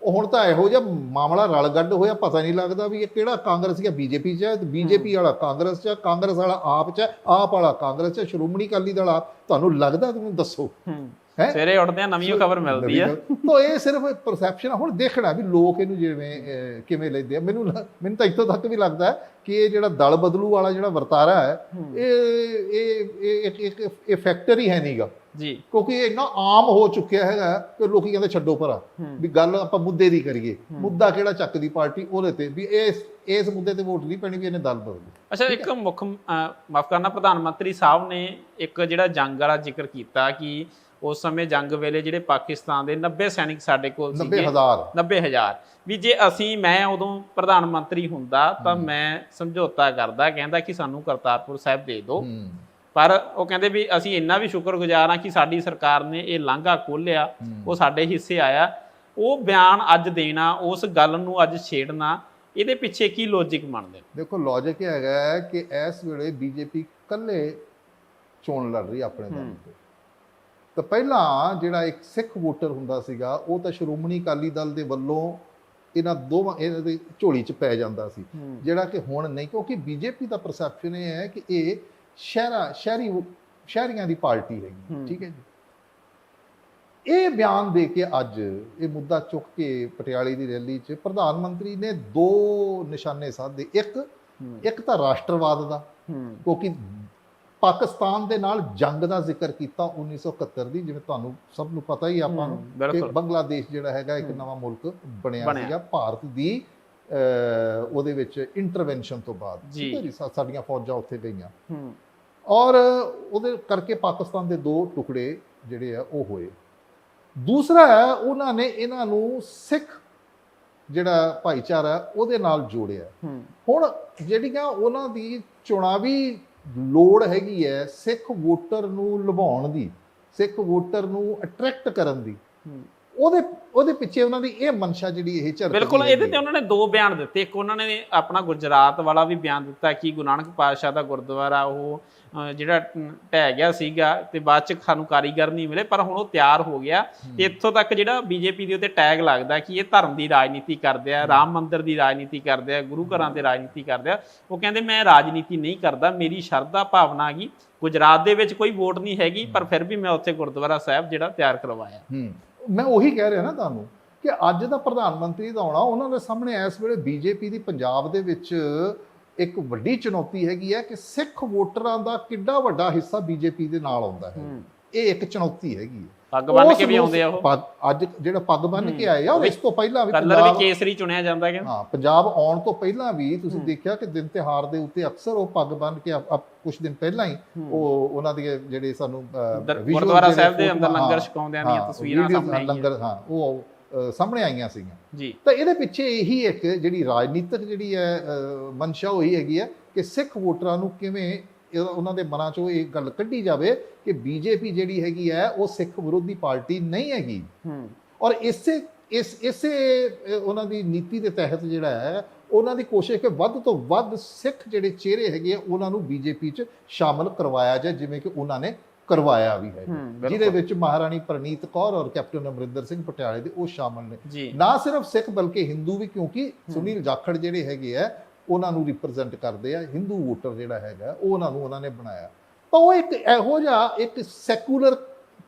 ਉਹ ਹੁਣ ਤਾਂ ਇਹੋ ਜਿਹਾ ਮਾਮਲਾ ਰਲ ਗੱਡ ਹੋਇਆ ਪਤਾ ਨਹੀਂ ਲੱਗਦਾ ਵੀ ਇਹ ਕਿਹੜਾ ਕਾਂਗਰਸ ਜਾਂ ਬੀਜੇਪੀ 'ਚ ਹੈ ਬੀਜੇਪੀ ਵਾਲਾ ਕਾਂਗਰਸ 'ਚ ਹੈ, ਕਾਂਗਰਸ ਵਾਲਾ ਆਪ 'ਚ ਹੈ, ਆਪ ਵਾਲਾ ਕਾਂਗਰਸ 'ਚ ਹੈ, ਸ਼੍ਰੋਮਣੀ ਅਕਾਲੀ ਦਲ ਆਪ ਤੁਹਾਨੂੰ ਲੱਗਦਾ ਤੁਹਾਨੂੰ ਦੱਸੋ ਹੈਂ? ਸਵੇਰੇ ਉੱਠਦੇ ਆ ਨਵੀਂ ਖਬਰ ਮਿਲਦੀ ਆ। ਤਾਂ ਇਹ ਸਿਰਫ ਪਰਸੈਪਸ਼ਨ ਹੁਣ ਦੇਖਣਾ ਵੀ ਲੋਕ ਇਹਨੂੰ ਜਿਵੇਂ ਕਿਵੇਂ ਲੈਂਦੇ ਆ। ਮੈਨੂੰ ਮੈਨੂੰ ਤਾਂ ਇੱਥੋਂ ਤੱਕ ਵੀ ਲੱਗਦਾ ਹੈ ਕਿ ਇਹ ਜਿਹੜਾ ਦਲ ਬਦਲੂ ਵਾਲਾ ਜਿਹੜਾ ਵਰਤਾਰਾ ਹੈ। ਇਹ ਇਹ ਇੱਕ ਇੱਕ ਇਹ ਫੈਕਟਰ ਹੀ ਹੈ ਨਹੀਂਗਾ ਜੀ। ਕਿਉਂਕਿ ਇਹ ਇੰਨਾ ਆਮ ਹੋ ਚੁੱਕਿਆ ਹੈਗਾ ਕਿ ਲੋਕੀ ਕਹਿੰਦੇ ਛੱਡੋ ਪਰਾ ਹੂੰ। ਵੀ ਗੱਲ ਆਪਾਂ ਮੁੱਦੇ ਦੀ ਕਰੀਏ। ਮੁੱਦਾ ਕਿਹੜਾ ਚੱਕਦੀ ਪਾਰਟੀ ਉਹਦੇ ਤੇ? ਵੀ ਇਸ ਇਸ ਮੁੱਦੇ ਤੇ ਵੋਟ ਨਹੀਂ ਪੈਣੀ ਵੀ ਇਹਨੇ ਦਲ ਬਦਲੂ। ਅੱਛਾ ਇੱਕ ਮੁੱਖ ਮਾਫ ਕਰਨਾ ਪ੍ਰਧਾਨ ਮੰਤਰੀ ਸਾਹਿਬ ਨੇ ਇੱਕ ਜਿਹੜਾ ਜੰਗ ਵਾਲਾ ਜ਼ਿਕਰ ਕੀਤਾ ਕਿ ਉਸ ਸਮੇਂ ਜੰਗ ਵੇਲੇ ਜਿਹੜੇ ਪਾਕਿਸਤਾਨ ਦੇ 90 ਸੈਨਿਕ ਸਾਡੇ ਕੋਲ ਸੀਗੇ। 90000 90000 ਵੀ ਜੇ ਅਸੀਂ ਮੈਂ ਉਦੋਂ ਪ੍ਰਧਾਨ ਮੰਤਰੀ ਹੁੰਦਾ ਤਾਂ ਮੈਂ ਸਮਝੌਤਾ ਕਰਦਾ ਕਹਿੰਦਾ ਕਿ ਸਾਨੂੰ ਕਰਤਾਰਪੁਰ ਸਾਹਿਬ ਦੇ ਦਿਓ। ਪਰ ਉਹ ਕਹਿੰਦੇ ਵੀ ਅਸੀਂ ਇੰਨਾ ਵੀ ਸ਼ੁਕਰਗੁਜ਼ਾਰ ਹਾਂ ਕਿ ਸਾਡੀ ਸਰਕਾਰ ਨੇ ਇਹ ਲਾਂਘਾ ਖੋਲਿਆ ਉਹ ਸਾਡੇ ਹਿੱਸੇ ਆਇਆ। ਉਹ ਬਿਆਨ ਅੱਜ ਦੇਣਾ ਉਸ ਗੱਲ ਨੂੰ ਅੱਜ ਛੇੜਨਾ ਇਹਦੇ ਪਿੱਛੇ ਕੀ ਲੌਜੀਕ ਮੰਨਦੇ ਨੇ? ਦੇਖੋ ਲੌਜੀਕ ਇਹ ਹੈਗਾ ਕਿ ਇਸ ਵੇਲੇ ਬੀਜੇਪੀ ਕੱਲੇ ਚੋਣ ਲੜ ਰਹੀ ਆਪਣੇ ਦਲ ਤੇ। ਤਾਂ ਪਹਿਲਾਂ ਜਿਹੜਾ ਇੱਕ ਸਿੱਖ ਵੋਟਰ ਹੁੰਦਾ ਸੀਗਾ ਉਹ ਤਾਂ ਸ਼੍ਰੋਮਣੀ ਅਕਾਲੀ ਦਲ ਦੇ ਵੱਲੋਂ ਇਹਨਾਂ ਦੋਵਾਂ ਇਹਨਾਂ ਦੇ ਝੋਲੀ 'ਚ ਪੈ ਜਾਂਦਾ ਸੀ। ਜਿਹੜਾ ਕਿ ਹੁਣ ਨਹੀਂ ਕਿਉਂਕਿ ਬੀਜੇਪੀ ਦਾ ਪਰਸੈਪਸ਼ਨ ਇਹ ਹੈ ਕਿ ਇਹ ਸ਼ਹਿਰਾ ਸ਼ਹਿਰੀ ਸ਼ਹਿਰੀਆਂ ਦੀ ਪਾਰਟੀ ਹੈਗੀ ਹੂੰ। ਠੀਕ ਹੈ ਜੀ। ਇਹ ਬਿਆਨ ਦੇ ਕੇ ਅੱਜ ਇਹ ਮੁੱਦਾ ਚੁੱਕ ਕੇ ਪਟਿਆਲੇ ਦੀ ਰੈਲੀ 'ਚ ਪ੍ਰਧਾਨ ਮੰਤਰੀ ਨੇ ਦੋ ਨਿਸ਼ਾਨੇ ਸਾਧੇ। ਇੱਕ ਇੱਕ ਤਾਂ ਰਾਸ਼ਟਰਵਾਦ ਦਾ ਕਿਉਂਕਿ ਪਾਕਿਸਤਾਨ ਦੇ ਨਾਲ ਜੰਗ ਦਾ ਜ਼ਿਕਰ ਕੀਤਾ 1971 ਦੀ ਜਿਵੇਂ ਤੁਹਾਨੂੰ ਸਭ ਨੂੰ ਪਤਾ ਹੀ ਆਪਾਂ ਨੂੰ ਕਿ ਬੰਗਲਾਦੇਸ਼ ਜਿਹੜਾ ਹੈਗਾ ਇੱਕ। ਨਵਾਂ ਮੁਲਕ ਬਣਿਆ। ਸੀਗਾ ਭਾਰਤ ਦੀ ਉਹਦੇ ਵਿੱਚ ਇੰਟਰਵੈਂਸ਼ਨ ਤੋਂ ਬਾਅਦ। ਠੀਕ ਹੈ ਸਾਡੀਆਂ ਫੌਜਾਂ ਉੱਥੇ ਗਈਆਂ। ਔਰ ਉਹਦੇ ਕਰਕੇ ਪਾਕਿਸਤਾਨ ਦੇ ਦੋ ਟੁਕੜੇ ਜਿਹੜੇ ਆ ਉਹ ਹੋਏ। ਦੂਸਰਾ ਹੈ ਉਹਨਾਂ ਨੇ ਇਹਨਾਂ ਨੂੰ ਸਿੱਖ ਜਿਹੜਾ ਭਾਈਚਾਰਾ ਉਹਦੇ ਨਾਲ ਜੋੜਿਆ। ਹੁਣ ਜਿਹੜੀਆਂ ਉਹਨਾਂ ਦੀ ਚੁਣਾਵੀ ਲੋੜ ਹੈਗੀ ਹੈ ਸਿੱਖ ਵੋਟਰ ਨੂੰ ਲੁਭਾਉਣ ਦੀ ਸਿੱਖ ਵੋਟਰ ਨੂੰ ਅਟਰੈਕਟ ਕਰਨ ਦੀ। ਉਹਦੇ ਉਹਦੇ ਪਿੱਛੇ ਉਹਨਾਂ ਦੀ ਇਹ ਮਨਸ਼ਾ ਜਿਹੜੀ ਇਹ ਝਲਕਦੀ ਬਿਲਕੁਲ ਇਹਦੇ ਤੇ ਉਹਨਾਂ ਨੇ ਦੋ ਬਿਆਨ ਦਿੱਤੇ। ਇੱਕ ਉਹਨਾਂ ਨੇ ਆਪਣਾ ਗੁਜਰਾਤ ਵਾਲਾ ਵੀ ਬਿਆਨ ਦਿੱਤਾ ਕਿ ਗੁਰੂ ਨਾਨਕ ਪਾਤਸ਼ਾਹ ਦਾ ਗੁਰਦੁਆਰਾ ਉਹ ਜਿਹੜਾ ਢਹਿ ਗਿਆ ਸੀਗਾ ਤੇ ਬਾਅਦ ਚ ਸਾਨੂੰ ਕਾਰੀਗਰ ਨਹੀਂ ਮਿਲੇ ਪਰ ਹੁਣ ਉਹ ਤਿਆਰ ਹੋ ਗਿਆ। ਤੇ ਇੱਥੋਂ ਤੱਕ ਜਿਹੜਾ ਬੀਜੇਪੀ ਦੇ ਉੱਤੇ ਟੈਗ ਲੱਗਦਾ ਕਿ ਇਹ ਧਰਮ ਦੀ ਰਾਜਨੀਤੀ ਕਰਦੇ ਆ ਰਾਮ ਮੰਦਿਰ ਦੀ ਰਾਜਨੀਤੀ ਕਰਦੇ ਆ ਗੁਰੂ ਘਰਾਂ ਤੇ ਰਾਜਨੀਤੀ ਕਰਦੇ ਆ ਉਹ ਕਹਿੰਦੇ ਮੈਂ ਰਾਜਨੀਤੀ ਨਹੀਂ ਕਰਦਾ ਮੇਰੀ ਸ਼ਰਧਾ ਭਾਵਨਾ ਹੈਗੀ ਗੁਜਰਾਤ ਦੇ ਵਿੱਚ ਕੋਈ ਵੋਟ ਨਹੀਂ ਹੈਗੀ ਪਰ ਫਿਰ ਵੀ ਮੈਂ ਉੱਥੇ ਗੁਰਦੁਆਰਾ ਸਾਹਿਬ ਜਿਹੜਾ ਤਿਆਰ ਕਰਵਾਇਆ। ਮੈਂ ਉਹੀ ਕਹਿ ਰਿਹਾ ਨਾ ਤੁਹਾਨੂੰ ਕਿ ਅੱਜ ਦਾ ਪ੍ਰਧਾਨ ਮੰਤਰੀ ਦਾ ਆਉਣਾ ਉਹਨਾਂ ਦੇ ਸਾਹਮਣੇ ਇਸ ਵੇਲੇ ਬੀਜੇਪੀ ਦੀ ਪੰਜਾਬ ਦੇ ਵਿੱਚ ਇੱਕ ਵੱਡੀ ਚੁਣੌਤੀ ਹੈਗੀ ਹੈ ਕਿ ਸਿੱਖ ਵੋਟਰਾਂ ਦਾ ਕਿੱਡਾ ਵੱਡਾ ਹਿੱਸਾ ਬੀਜੇਪੀ ਦੇ ਨਾਲ ਆਉਂਦਾ ਹੈ। ਇਹ ਇੱਕ ਚੁਣੌਤੀ ਹੈਗੀ ਹੈ। ਪੱਗ ਬੰਨ ਕੇ ਵੀ ਆਉਂਦੇ ਆ ਉਹ। ਅੱਜ ਜਿਹੜਾ ਪੱਗ ਬੰਨ ਕੇ ਆਏ ਆ ਇਸ ਤੋਂ ਪਹਿਲਾਂ ਵੀ ਕਲਰ ਵੀ ਕੇਸਰੀ ਚੁਣਿਆ ਜਾਂਦਾ ਕਿ ਹਾਂ ਪੰਜਾਬ ਆਉਣ ਤੋਂ ਪਹਿਲਾਂ ਵੀ ਤੁਸੀਂ ਦੇਖਿਆ ਕਿ ਦਿਨ ਤਿਹਾਰ ਦੇ ਉੱਤੇ ਅਕਸਰ ਉਹ ਪੱਗ ਬੰਨ ਕੇ ਕੁਝ ਦਿਨ ਪਹਿਲਾਂ ਹੀ ਉਹ ਉਹਨਾਂ ਦੇ ਜਿਹੜੇ ਸਾਨੂੰ ਗੁਰਦੁਆਰਾ ਸਾਹਿਬ ਦੇ ਅੰਦਰ ਲੰਗਰ ਛਕਾਉਂਦਿਆਂ ਦੀਆਂ ਤਸਵੀਰਾਂ ਸਾਹਮਣੇ ਲੰਗਰ ਹਾਂ ਉਹ ਸਾਹਮਣੇ ਆਈਆਂ ਸੀਗੀਆਂ। ਜੀ। ਤਾਂ ਇਹਦੇ ਪਿੱਛੇ ਇਹੀ ਇੱਕ ਜਿਹੜੀ ਰਾਜਨੀਤਿਕ ਜਿਹੜੀ ਹੈ ਮਨਸ਼ਾ ਉਹੀ ਹੈਗੀ ਹੈ ਕਿ ਸਿੱਖ ਵੋਟਰਾਂ ਨੂੰ ਕਿਵੇਂ ਉਹਨਾਂ ਦੇ ਮਨਾਂ ਚੋਂ ਇਹ ਗੱਲ ਕੱਢੀ ਜਾਵੇ ਕਿ ਬੀਜੇਪੀ ਜਿਹੜੀ ਹੈਗੀ ਹੈ ਉਹ ਸਿੱਖ ਵਿਰੋਧੀ ਪਾਰਟੀ ਨਹੀਂ ਹੈਗੀ। ਹੂੰ। ਔਰ ਇਸੇ ਇਸ ਇਸੇ ਉਹਨਾਂ ਦੀ ਨੀਤੀ ਦੇ ਤਹਿਤ ਜਿਹੜਾ ਹੈ ਉਹਨਾਂ ਦੀ ਕੋਸ਼ਿਸ਼ ਕਿ ਵੱਧ ਤੋਂ ਵੱਧ ਸਿੱਖ ਜਿਹੜੇ ਚਿਹਰੇ ਹੈਗੇ ਆ ਉਹਨਾਂ ਨੂੰ ਬੀਜੇਪੀ 'ਚ ਸ਼ਾਮਲ ਕਰਵਾਇਆ ਜਾਏ ਜਿਵੇਂ ਕਿ ਉਹਨਾਂ ਨੇ ਕਰਵਾਇਆ ਵੀ ਹੈ। ਜਿਹਦੇ ਵਿੱਚ ਮਹਾਰਾਣੀ ਪ੍ਰਨੀਤ ਕੌਰ ਔਰ ਕੈਪਟਨ ਅਮਰਿੰਦਰ ਸਿੰਘ ਪਟਿਆਲੇ ਦੇ ਉਹ ਸ਼ਾਮਲ ਨੇ। ਨਾ ਸਿਰਫ ਸਿੱਖ ਬਲਕਿ ਹਿੰਦੂ ਵੀ ਕਿਉਂਕਿ ਸੁਨੀਲ ਜਾਖੜ ਜਿਹੜੇ ਹੈਗੇ ਆ ਉਹਨਾਂ ਨੂੰ ਰਿਪਰੈਜ਼ੈਂਟ ਕਰਦੇ ਆ। ਹਿੰਦੂ ਵੋਟਰ ਜਿਹੜਾ ਹੈਗਾ ਉਹ ਉਹਨਾਂ ਨੂੰ ਉਹਨਾਂ ਨੇ ਬਣਾਇਆ। ਤਾਂ ਉਹ ਇੱਕ ਇਹੋ ਜਿਹਾ ਇੱਕ ਸੈਕੂਲਰ